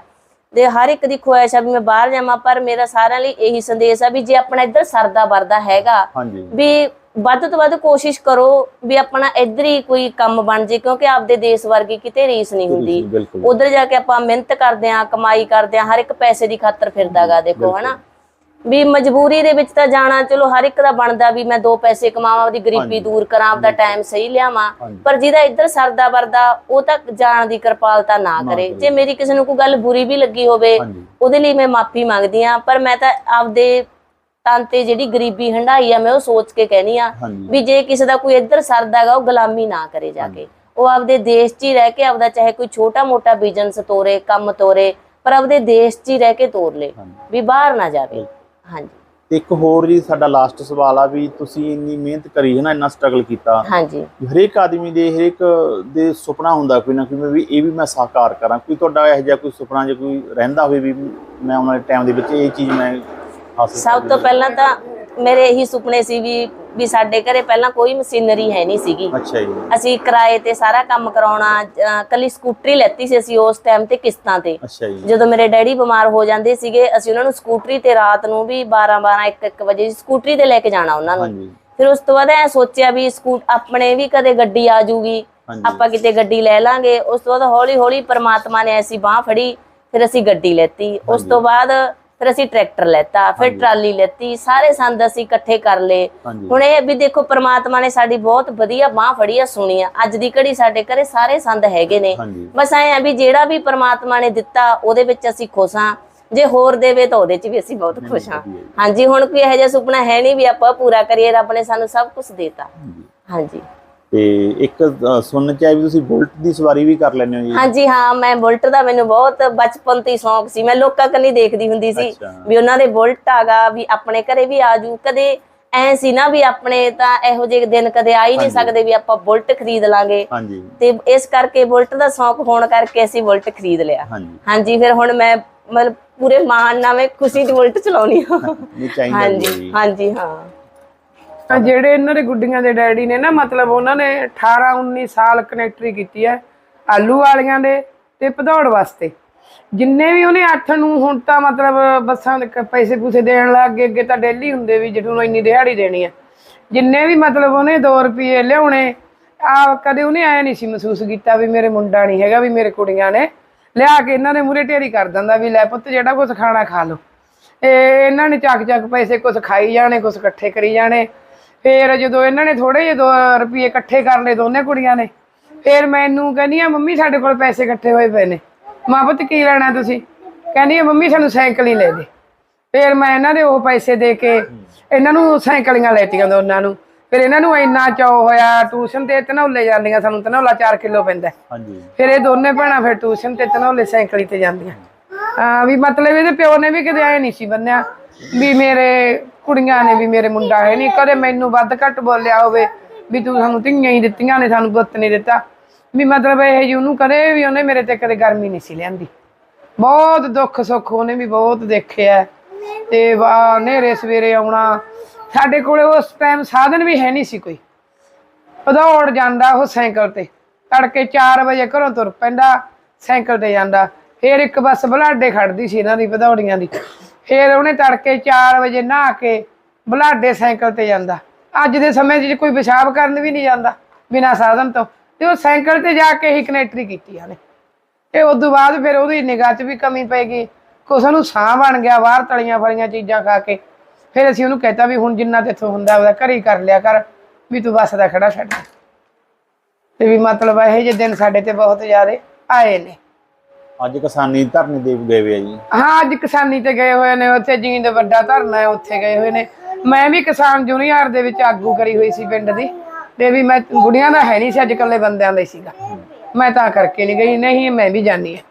Speaker 3: ਤੇ ਹਰ ਇੱਕ ਦੀ ਖੁਆਇਸ਼ ਆ ਵੀ ਮੈਂ ਬਾਹਰ ਜਾਵਾਂ ਪਰ ਮੇਰਾ ਸਾਰਿਆਂ ਲਈ ਇਹੀ ਸੰਦੇਸ਼ ਆ ਵੀ ਜੇ ਆਪਣਾ ਇੱਧਰ ਸਰਦਾ ਵਰਦਾ ਹੈਗਾ ਵੀ ਵੱਧ ਤੋਂ ਵੱਧ ਕੋਸ਼ਿਸ਼ ਕਰੋ ਵੀ ਆਪਣਾ ਇੱਧਰ ਹੀ ਕੋਈ ਕੰਮ ਬਣ ਜੇ ਕਿਉਂਕਿ ਆਪਦੇ ਦੇਸ਼ ਵਰਗੀ ਕਿਤੇ ਰੀਸ ਨਹੀਂ ਹੁੰਦੀ। ਉਧਰ ਜਾ ਕੇ ਆਪਾਂ ਮਿਹਨਤ ਕਰਦੇ ਆਂ ਕਮਾਈ ਕਰਦੇ ਆਂ ਹਰ ਇੱਕ ਪੈਸੇ ਦੀ ਖਾਤਰ ਫਿਰਦਾਗਾ ਦੇਖੋ ਹਨਾ? ਵੀ ਮਜਬੂਰੀ ਦੇ ਵਿੱਚ ਤਾਂ ਜਾਣਾ ਚਲੋ ਹਰ ਇੱਕ ਦਾ ਬਣਦਾ ਵੀ ਮੈਂ ਦੋ ਪੈਸੇ ਕਮਾਵਾਂ ਉਹਦੀ ਗਰੀਬੀ। ਦੂਰ ਕਰਾਂ ਆਪਦਾ ਟਾਈਮ ਸਹੀ ਲਿਆਵਾਂ। ਪਰ ਜਿਹਦਾ ਇੱਧਰ ਸਰਦਾ ਵਰਦਾ ਉਹ ਤਾਂ ਜਾਣ ਦੀ ਕਿਰਪਾਲਤਾ ਨਾ ਕਰੇ। ਜੇ ਮੇਰੀ ਕਿਸੇ ਨੂੰ ਕੋਈ ਗੱਲ ਬੁਰੀ ਵੀ ਲੱਗੀ ਹੋਵੇ ਉਹਦੇ ਲਈ ਮੈਂ ਮਾਫੀ ਮੰਗਦੀ ਆ ਪਰ ਮੈਂ ਤਾਂ ਆਪਦੇ ਤਨ ਤੇ ਜਿਹੜੀ ਗਰੀਬੀ ਹੰਡਾਈ ਆ ਮੈਂ ਉਹ ਸੋਚ ਕੇ ਕਹਿਨੀ ਆ ਵੀ ਜੇ ਕਿਸੇ ਦਾ ਕੋਈ ਇੱਧਰ ਸਰਦਾਗਾ ਉਹ ਗੁਲਾਮੀ ਨਾ ਕਰੇ ਜਾ ਕੇ। ਉਹ ਆਪਦੇ ਦੇਸ਼ 'ਚ ਹੀ ਰਹਿ ਕੇ ਆਪਦਾ ਚਾਹੇ ਕੋਈ ਛੋਟਾ ਮੋਟਾ ਬਿਜ਼ਨਸ ਤੋਰੇ ਕੰਮ ਤੋਰੇ ਪਰ ਆਪਦੇ ਦੇਸ਼ 'ਚ ਹੀ ਰਹਿ ਕੇ ਤੋਰ ਲੇ। ਵੀ ਬਾਹਰ ਨਾ ਜਾਵੇ। ਹਾਂਜੀ।
Speaker 1: ਤੇ ਇੱਕ ਹੋਰ ਜੀ ਸਾਡਾ ਲਾਸਟ ਸਵਾਲ ਆ ਵੀ ਤੁਸੀਂ ਇੰਨੀ ਮਿਹਨਤ ਕਰੀ ਹੈ ਨਾ ਇੰਨਾ ਸਟਰਗਲ ਕੀਤਾ।
Speaker 3: ਹਾਂਜੀ।
Speaker 1: ਹਰੇਕ ਆਦਮੀ ਦੇ ਹਰੇਕ ਦੇ ਸੁਪਨਾ ਹੁੰਦਾ ਕੋਈ ਨਾ ਕੋਈ ਵੀ ਇਹ ਵੀ ਮੈਂ ਸਾਕਾਰ ਕਰਾਂ। ਕੋਈ ਤੁਹਾਡਾ ਇਹੋ ਜਿਹਾ ਕੋਈ ਸੁਪਨਾ ਜੇ ਕੋਈ ਰਹਿੰਦਾ ਹੋਵੇ ਵੀ ਮੈਂ ਆਉਣ ਵਾਲੇ ਟਾਈਮ ਦੇ ਵਿੱਚ ਇਹ ਚੀਜ਼ ਮੈਂ ਹਾਸਲ
Speaker 3: ਸਭ ਤੋਂ। ਪਹਿਲਾਂ ਤਾਂ ਮੇਰੇ ਇਹੀ ਸੁਪਨੇ ਸੀ ਵੀ ਵੀ ਸਾਡੇ ਘਰੇ ਪਹਿਲਾਂ ਕੋਈ ਮਸ਼ੀਨਰੀ ਹੈ ਨਹੀਂ ਸੀਗੀ।
Speaker 1: ਅੱਛਾ ਜੀ।
Speaker 3: ਅਸੀਂ ਕਿਰਾਏ ਤੇ ਸਾਰਾ ਕੰਮ ਕਰਾਉਣਾ ਕੱਲੀ ਸਕੂਟਰੀ ਲੈਤੀ ਸੀ ਅਸੀਂ ਉਸ ਟਾਈਮ ਤੇ ਕਿਸ਼ਤਾਂ ਤੇ।
Speaker 1: ਅੱਛਾ ਜੀ।
Speaker 3: ਜਦੋਂ ਮੇਰੇ ਡੈਡੀ ਬਿਮਾਰ ਹੋ ਜਾਂਦੇ ਸੀਗੇ ਅਸੀਂ ਉਹਨਾਂ ਨੂੰ ਸਕੂਟਰੀ ਤੇ ਰਾਤ ਨੂੰ ਵੀ 12 12 1 1 ਵਜੇ ਸਕੂਟਰੀ ਤੇ ਲੈ ਕੇ ਜਾਣਾ ਉਹਨਾਂ ਨੂੰ।
Speaker 1: ਹਾਂਜੀ।
Speaker 3: ਫਿਰ ਉਸ ਤੋਂ ਬਾਅਦ ਐ ਸੋਚਿਆ ਵੀ ਸਕੂ ਆਪਣੇ ਵੀ ਕਦੇ ਗੱਡੀ ਆ ਜੂਗੀ ਆਪਾਂ ਕਿਤੇ ਗੱਡੀ ਲੈ ਲਾਂਗੇ। ਉਸ ਤੋਂ ਬਾਅਦ ਹੌਲੀ ਹੌਲੀ ਪ੍ਰਮਾਤਮਾ ਨੇ ਐਸੀ ਬਾਹ ਫੜੀ ਫਿਰ ਅਸੀਂ ਗੱਡੀ ਲੈਤੀ। ਉਸ ਤੋਂ ਬਾਅਦ ਫਿਰ ਅਸੀਂ ਟਰੈਕਟਰ ਲੈਤਾ ਫਿਰ ਟਰਾਲੀ ਲੈਤੀ ਸਾਰੇ ਸੰਦ ਅਸੀਂ ਇਕੱਠੇ ਕਰ ਲਏ। ਹੁਣ ਇਹ ਵੀ ਦੇਖੋ ਪ੍ਰਮਾਤਮਾ ਨੇ ਸਾਡੀ ਬਹੁਤ ਵਧੀਆ ਬਾਹ ਫੜੀ ਆ ਸੁਣੀ ਆ ਅੱਜ ਦੀ ਘੜੀ ਸਾਡੇ ਘਰੇ ਸਾਰੇ ਸੰਦ ਹੈਗੇ ਨੇ। ਬਸ ਐ ਆ ਵੀ ਜਿਹੜਾ ਵੀ ਪ੍ਰਮਾਤਮਾ ਨੇ ਦਿੱਤਾ ਉਹਦੇ ਵਿੱਚ ਅਸੀਂ ਖੁਸ਼ ਹਾਂ। ਜੇ ਹੋਰ ਦੇਵੇ ਤਾਂ ਉਹਦੇ 'ਚ ਵੀ ਅਸੀਂ ਬਹੁਤ ਖੁਸ਼ ਹਾਂ। ਹਾਂਜੀ ਹੁਣ ਕੋਈ ਇਹੋ ਜਿਹਾ ਸੁਪਨਾ ਹੈ ਨਹੀਂ ਵੀ ਆਪਾਂ ਪੂਰਾ ਕਰੀਏ ਰੱਬ ਨੇ ਸਾਨੂੰ ਸਭ ਕੁਝ ਦਿੱਤਾ।
Speaker 1: ਹਾਂਜੀ। ਤੇ ਇੱਕ ਸੁਣਨ ਚ ਆਇਆ ਵੀ ਤੁਸੀਂ ਬੁਲਟ ਦੀ ਸਵਾਰੀ ਵੀ ਕਰ ਲੈਂਦੇ ਹੋ ਜੀ?
Speaker 3: ਹਾਂਜੀ ਹਾਂ ਮੈਂ ਬੁਲਟ ਦਾ ਮੈਨੂੰ ਬਹੁਤ ਬਚਪਨ ਤੋਂ ਹੀ ਸ਼ੌਂਕ ਸੀ। ਮੈਂ ਲੋਕਾਂ ਕੰਨੀ ਦੇਖਦੀ ਹੁੰਦੀ ਸੀ। ਵੀ ਉਹਨਾਂ ਦੇ ਬੁਲਟ ਆਗਾ ਵੀ ਆਪਣੇ ਘਰੇ ਵੀ ਆਜੂ ਕਦੇ ਐ ਸੀ ਨਾ ਵੀ ਆਪਣੇ ਤਾਂ ਇਹੋ ਜਿਹੇ ਦਿਨ ਕਦੇ ਆ ਹੀ ਨਹੀਂ। ਸਕਦੇ ਵੀ ਆਪਾਂ ਬੁਲਟ ਖਰੀਦ ਲਾਂਗੇ।
Speaker 1: ਹਾਂਜੀ।
Speaker 3: ਤੇ ਇਸ ਕਰਕੇ ਬੁਲਟ ਦਾ ਸ਼ੌਂਕ ਹੋਣ ਕਰਕੇ ਅਸੀਂ ਬੁਲਟ ਖਰੀਦ ਲਿਆ।
Speaker 1: ਹਾਂਜੀ।
Speaker 3: ਹਾਂਜੀ ਫਿਰ ਹੁਣ ਮੈਂ ਮਤਲਬ ਪੂਰੇ ਮਾਣ ਨਾਲ ਮੈਂ ਖੁਸ਼ੀ ਦੀ ਬੁਲਟ ਚਲਾਉਣੀ
Speaker 1: ਹੈ
Speaker 3: ਹਾਂਜੀ ਹਾਂਜੀ ਹਾਂ।
Speaker 2: ਜਿਹੜੇ ਇਹਨਾਂ ਦੇ ਗੁੱਡੀਆਂ ਦੇ ਡੈਡੀ ਨੇ ਨਾ, ਮਤਲਬ ਉਹਨਾਂ ਨੇ 18 19 ਸਾਲ ਕਨੈਕਟਰੀ ਕੀਤੀ ਹੈ ਆਲੂ ਵਾਲੀਆਂ ਦੇ ਤੇ ਭਦੌੜ ਵਾਸਤੇ। ਜਿੰਨੇ ਵੀ ਉਹਨੇ ਅੱਠ ਨੂੰ ਹੁਣ ਤਾਂ ਮਤਲਬ ਬੱਸਾਂ ਦੇ ਪੈਸੇ ਪੂਸੇ ਦੇਣ ਲੱਗ ਗਏ, ਅੱਗੇ ਤਾਂ ਡੇਲੀ ਹੁੰਦੇ ਵੀ ਜਿਹਨੂੰ ਇੰਨੀ ਦਿਹਾੜੀ ਦੇਣੀ ਹੈ। ਜਿੰਨੇ ਵੀ ਮਤਲਬ ਉਹਨੇ 2 ਰੁਪਏ ਲਿਆਉਣੇ ਆ ਕਦੇ ਉਹਨੇ ਐ ਨਹੀਂ ਸੀ ਮਹਿਸੂਸ ਕੀਤਾ ਵੀ ਮੇਰੇ ਮੁੰਡਾ ਨਹੀਂ ਹੈਗਾ, ਵੀ ਮੇਰੇ ਕੁੜੀਆਂ ਨੇ ਲਿਆ ਕੇ ਇਹਨਾਂ ਦੇ ਮੂਰੇ ਢੇਰੀ ਕਰ ਦਿੰਦਾ ਵੀ ਲੈ ਪੁੱਤ ਜਿਹੜਾ ਕੁਝ ਖਾਣਾ ਖਾ ਲਓ। ਇਹ ਇਹਨਾਂ ਨੇ ਚੱਕ ਚੱਕ ਪੈਸੇ ਕੁਝ ਖਾਈ ਜਾਣੇ ਕੁਝ ਇਕੱਠੇ ਕਰੀ ਜਾਣੇ। ਫੇਰ ਜਦੋਂ ਇਹਨਾਂ ਨੇ ਥੋੜੇ ਜਿਹੇ 2 ਰੁਪਏ ਇਕੱਠੇ ਕਰ ਲਏ ਦੋਨੇ ਕੁੜੀਆਂ ਨੇ ਫੇਰ ਮੈਨੂੰ ਕਹਿੰਦੀ ਆ ਮੰਮੀ ਸਾਡੇ ਕੋਲ ਪੈਸੇ ਇਕੱਠੇ ਹੋਏ ਪਏ ਨੇ। ਮਾਂ ਪੁੱਤ ਕੀ ਲੈਣਾ ਤੁਸੀਂ? ਕਹਿੰਦੀ ਆ ਮੰਮੀ ਸਾਨੂੰ ਸਾਈਕਲ ਹੀ ਲੈ ਦੇ। ਫੇਰ ਮੈਂ ਇਹਨਾਂ ਦੇ ਉਹ ਪੈਸੇ ਦੇ ਕੇ ਇਹਨਾਂ ਨੂੰ ਸਾਈਕਲੀਆਂ ਲੈਤੀਆਂ ਦੋਨਾਂ ਨੂੰ। ਫਿਰ ਇਹਨਾਂ ਨੂੰ ਇੰਨਾ ਚਾਅ ਹੋਇਆ ਟਿਊਸ਼ਨ ਤੇ ਧਨੌਲੇ ਜਾਂਦੀਆਂ ਸਾਨੂੰ ਧਨੌਲਾ 4 ਕਿਲੋ ਪੈਂਦਾ।
Speaker 1: ਹਾਂਜੀ।
Speaker 2: ਫਿਰ ਇਹ ਦੋਨੇ ਭੈਣਾਂ ਫਿਰ ਟਿਊਸ਼ਨ ਤੇ ਧਨੌਲੇ ਸਾਈਕਲੀ ਤੇ ਜਾਂਦੀਆਂ। ਆ ਵੀ ਮਤਲਬ ਇਹਦੇ ਪਿਓ ਨੇ ਵੀ ਕਦੇ ਐ ਨਹੀਂ ਸੀ ਬੰਨਿਆ ਵੀ ਮੇਰੇ ਕੁੜੀਆਂ ਨੇ ਵੀ ਮੇਰੇ ਮੁੰਡਾ ਹੈ ਨਹੀਂ। ਕਦੇ ਮੈਨੂੰ ਵੱਧ ਘੱਟ ਬੋਲਿਆ ਹੋਵੇ ਵੀ ਤੂੰ ਸਾਨੂੰ ਧੀਆਂ ਹੀ ਦਿੱਤੀਆਂ ਨੇ, ਸਾਨੂੰ ਪੁੱਤ ਨਹੀਂ ਦਿੱਤਾ। ਵੀ ਮਤਲਬ ਇਹ ਜੀ ਉਹਨੂੰ ਕਦੇ ਵੀ ਉਹਨੇ ਮੇਰੇ ਤੇ ਕਦੇ ਗਰਮੀ ਨਹੀਂ ਸੀ ਲਿਆਂਦੀ। ਬਹੁਤ ਦੁੱਖ ਸੁੱਖ ਉਹਨੇ ਵੀ ਬਹੁਤ ਦੇਖਿਆ। ਤੇ ਵਾ ਨੇਰੇ ਸਵੇਰੇ ਆਉਣਾ। ਸਾਡੇ ਕੋਲੇ ਉਸ ਟਾਈਮ ਸਾਧਨ ਵੀ ਹੈ ਨਹੀਂ ਸੀ ਕੋਈ। ਭਦੌੜ ਜਾਂਦਾ ਉਹ ਸਾਈਕਲ ਤੇ। ਤੜਕੇ 4 ਵਜੇ ਘਰੋਂ ਤੁਰ ਪੈਂਦਾ, ਸਾਈਕਲ ਤੇ ਜਾਂਦਾ। ਫਿਰ ਇੱਕ ਬੱਸ ਬਲਾਡੇ ਖੜਦੀ ਸੀ ਇਹਨਾਂ ਦੀ ਭਦੌੜੀਆਂ ਦੀ। ਫਿਰ ਉਹਨੇ ਤੜਕੇ 4 ਵਜੇ ਨਹਾ ਕੇ ਬੁਲਾਡੇ ਸਾਈਕਲ ਤੇ ਜਾਂਦਾ। ਅੱਜ ਦੇ ਸਮੇਂ 'ਚ ਕੋਈ ਪਿਸ਼ਾਬ ਕਰਨ ਵੀ ਨਹੀਂ ਜਾਂਦਾ ਬਿਨਾਂ ਸਾਧਨ ਤੋਂ। ਤੇ ਉਹ ਸਾਈਕਲ ਤੇ ਜਾ ਕੇ ਹੀ ਕਨੈਕਟਰੀ ਕੀਤੀ ਉਹਨੇ। ਤੇ ਉਸ ਤੋਂ ਬਾਅਦ ਫਿਰ ਉਹਦੀ ਨਿਗਾਹ 'ਚ ਵੀ ਕਮੀ ਪੈ ਗਈ। ਕੁਛ ਉਹਨੂੰ ਸਾਹ ਬਣ ਗਿਆ, ਬਾਹਰ ਤਲੀਆਂ ਫਲੀਆਂ ਚੀਜ਼ਾਂ ਖਾ ਕੇ। ਫਿਰ ਅਸੀਂ ਉਹਨੂੰ ਕਹਿਤਾ ਵੀ ਹੁਣ ਜਿੰਨਾ ਤੇਥੋਂ ਹੁੰਦਾ ਉਹਦਾ ਘਰੇ ਹੀ ਕਰ ਲਿਆ ਕਰ, ਵੀ ਤੂੰ ਬੱਸ ਦਾ ਖੜਾ ਛੱਡ। ਤੇ ਵੀ ਮਤਲਬ ਇਹ ਜਿਹੇ ਦਿਨ ਸਾਡੇ ਤੇ ਬਹੁਤ ਜ਼ਿਆਦਾ ਆਏ ਨੇ।
Speaker 1: ਅੱਜ ਕਿਸਾਨੀ ਧਰਨੇ ਦੇ ਗਏ ਹੋਏ ਆ ਜੀ।
Speaker 2: ਹਾਂ, ਅੱਜ ਕਿਸਾਨੀ ਤੇ ਗਏ ਹੋਏ ਨੇ, ਉੱਥੇ ਜੀਂਦ ਵੱਡਾ ਧਰਨਾ ਹੈ, ਉੱਥੇ ਗਏ ਹੋਏ ਨੇ। ਮੈਂ ਵੀ ਕਿਸਾਨ ਜੂਨੀਅਰ ਦੇ ਵਿੱਚ ਆਗੂ ਕਰੀ ਹੋਈ ਸੀ ਪਿੰਡ ਦੀ, ਤੇ ਵੀ ਮੈਂ ਬੁੜੀਆਂ ਦਾ ਹੈ ਨਹੀਂ ਸੀ, ਅੱਜ ਕੱਲੇ ਬੰਦਿਆਂ ਦਾ ਹੀ ਸੀਗਾ। ਮੈਂ ਤਾਂ ਕਰਕੇ ਨਹੀਂ ਗਈ, ਨਹੀਂ, ਮੈਂ ਵੀ ਜਾਣੀ ਹੈ।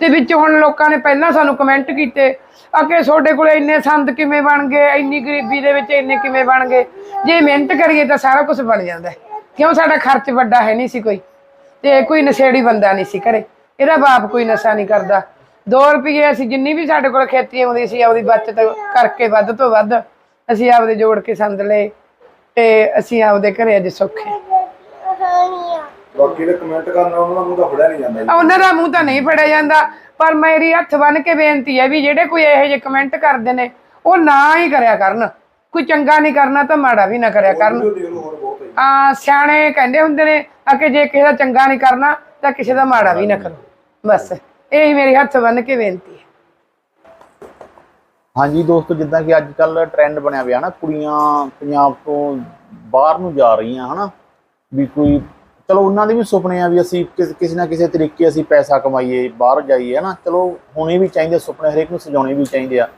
Speaker 2: ਤੇ ਵਿੱਚ ਹੁਣ ਲੋਕਾਂ ਨੇ ਪਹਿਲਾਂ ਸਾਨੂੰ ਕਮੈਂਟ ਕੀਤੇ, ਆ ਕਿ ਤੁਹਾਡੇ ਕੋਲ ਇੰਨੇ ਸੰਦ ਕਿਵੇਂ ਬਣ ਗਏ, ਇੰਨੀ ਗਰੀਬੀ ਦੇ ਵਿੱਚ ਇੰਨੇ ਕਿਵੇਂ ਬਣ ਗਏ। ਜੇ ਮਿਹਨਤ ਕਰੀਏ ਤਾਂ ਸਾਰਾ ਕੁਝ ਬਣ ਜਾਂਦਾ ਕਿਉਂ ਸਾਡਾ ਖਰਚ ਵੱਡਾ ਹੈ ਨਹੀਂ ਸੀ ਕੋਈ, ਤੇ ਕੋਈ ਨਸ਼ੇੜੀ ਬੰਦਾ ਨਹੀਂ ਸੀ ਘਰੇ। ਇਹਦਾ ਬਾਪ ਕੋਈ ਨਸ਼ਾ ਨਹੀਂ ਕਰਦਾ 2 ਰੁਪਏ ਅਸੀਂ ਜਿੰਨੀ ਵੀ ਸਾਡੇ ਕੋਲ ਖੇਤੀ ਆਉਂਦੀ ਸੀ ਆਪਦੀ ਬਚਤ ਕਰਕੇ ਵੱਧ ਤੋਂ ਵੱਧ ਅਸੀਂ ਆਪਦੇ ਜੋੜ ਕੇ ਸੰਦ ਲਏ ਤੇ ਅਸੀਂ ਆਪਦੇ ਘਰੇ ਅੱਜ ਸੌਖੇ
Speaker 4: ਬਾਕੀ ਦੇ ਕਮੈਂਟ ਕਰਨ ਉਹਨਾਂ ਦਾ ਮੂੰਹ ਤਾਂ ਫੜਿਆ ਨਹੀਂ ਜਾਂਦਾ ਜੀ।
Speaker 2: ਆ ਉਹਨਾਂ ਦਾ ਮੂੰਹ ਤਾਂ ਨਹੀਂ ਫੜਿਆ ਜਾਂਦਾ ਪਰ ਮੇਰੀ ਹੱਥ ਬੰਨ ਕੇ ਬੇਨਤੀ ਹੈ ਵੀ ਜਿਹੜੇ ਕੋਈ ਇਹੋ ਜਿਹੇ ਕਮੈਂਟ ਕਰਦੇ ਨੇ ਉਹ ਨਾ ਹੀ ਕਰਿਆ ਕਰਨ ਕੋਈ ਚੰਗਾ ਨਹੀਂ ਕਰਨਾ ਤਾਂ ਮਾੜਾ ਵੀ ਨਾ ਕਰਿਆ ਕਰਨ
Speaker 4: ਵੀਡੀਓ ਦੇਖ ਲਓ ਹੋਰ ਬਹੁਤ ਹੈ ਜੀ।
Speaker 2: ਆ ਸਿਆਣੇ ਕਹਿੰਦੇ ਹੁੰਦੇ ਨੇ ਆ ਕਿ ਜੇ ਕਿਸੇ ਦਾ ਚੰਗਾ ਨਹੀਂ ਕਰਨਾ ਤਾਂ ਕਿਸੇ ਦਾ ਮਾੜਾ ਵੀ ਨਾ ਕਰੋ। ਬਸ, ਇਹ ਹੀ ਹੱਥ ਬੰਨ ਕੇ ਬੇਨਤੀ ਹੈ।
Speaker 1: ਹਾਂਜੀ ਦੋਸਤੋ, ਜਿੱਦਾਂ ਕਿ ਅੱਜ ਕੱਲ ਟ੍ਰੈਂਡ ਬਣਿਆ ਪਿਆ ਨਾ, ਕੁੜੀਆਂ ਪੰਜਾਬ ਤੋਂ ਬਾਹਰ ਨੂੰ ਜਾ ਰਹੀਆਂ, ਹਨਾ? ਵੀ ਕੋਈ, ਚਲੋ ਉਹਨਾਂ ਦੇ ਵੀ ਸੁਪਨੇ ਆ ਵੀ ਅਸੀਂ ਕਿਸੇ ਨਾ ਕਿਸੇ ਤਰੀਕੇ ਅਸੀਂ ਪੈਸਾ ਕਮਾਈਏ, ਬਾਹਰ ਜਾਈਏ, ਹਨਾ? ਚਲੋ ਹੋਣੇ ਵੀ ਚਾਹੀਦੇ ਸੁਪਨੇ, ਹਰੇਕ ਨੂੰ ਸਜਾਉਣੇ ਵੀ ਚਾਹੀਦੇ ਆ।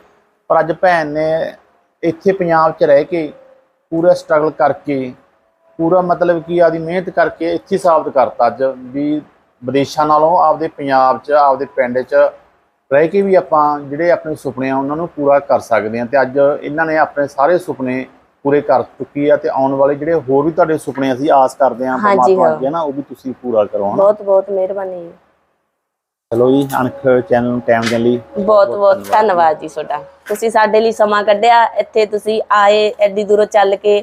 Speaker 1: ਪਰ ਅੱਜ ਭੈਣ ਨੇ ਇੱਥੇ ਪੰਜਾਬ 'ਚ ਰਹਿ ਕੇ ਪੂਰਾ ਸਟਰਗਲ ਕਰਕੇ ਪੂਰਾ ਮਤਲਬ ਕਿ ਆਦੀ ਮਿਹਨਤ ਕਰਕੇ ਇੱਥੇ ਸਾਬਤ ਕਰਤਾ ਅੱਜ ਵੀ ਵਿਦੇਸ਼ਾਂ ਨਾਲੋਂ ਆਪਦੇ ਪੰਜਾਬ 'ਚ ਆਪਦੇ ਪਿੰਡ 'ਚ ਰਹਿ ਕੇ ਵੀ ਆਪਾਂ ਜਿਹੜੇ ਆਪਣੇ ਸੁਪਨੇ ਆ ਉਹਨਾਂ ਨੂੰ ਪੂਰਾ ਕਰ ਸਕਦੇ ਆ ਤੇ ਅੱਜ ਇਹਨਾਂ ਨੇ ਆਪਣੇ ਸਾਰੇ ਸੁਪਨੇ ਪੂਰੇ ਕਰ ਚੁੱਕੀ ਆ ਤੇ ਆਉਣ ਵਾਲੇ ਜਿਹੜੇ ਹੋਰ ਵੀ ਤੁਹਾਡੇ ਸੁਪਨੇ ਅਸੀਂ ਆਸ ਕਰਦੇ ਆ ਪਰਮਾਤਮਾ। ਅੱਗੇ ਨਾ ਉਹ ਵੀ ਤੁਸੀਂ ਪੂਰਾ ਕਰੋ ਹਨਾ?
Speaker 3: ਬਹੁਤ ਬਹੁਤ ਮਿਹਰਬਾਨੀ ਜੀ।
Speaker 1: ਚਲੋ ਜੀ ਅਣਖ ਚੈਨਲ ਨੂੰ ਟਾਈਮ ਦੇਣ ਲਈ
Speaker 3: ਬਹੁਤ ਬਹੁਤ ਧੰਨਵਾਦ ਜੀ ਤੁਹਾਡਾ। ਤੁਸੀਂ ਸਾਡੇ ਲਈ ਸਮਾਂ ਕੱਢਿਆ ਇੱਥੇ ਤੁਸੀਂ ਆਏ ਐਡੀ ਦੂਰੋਂ ਚੱਲ ਕੇ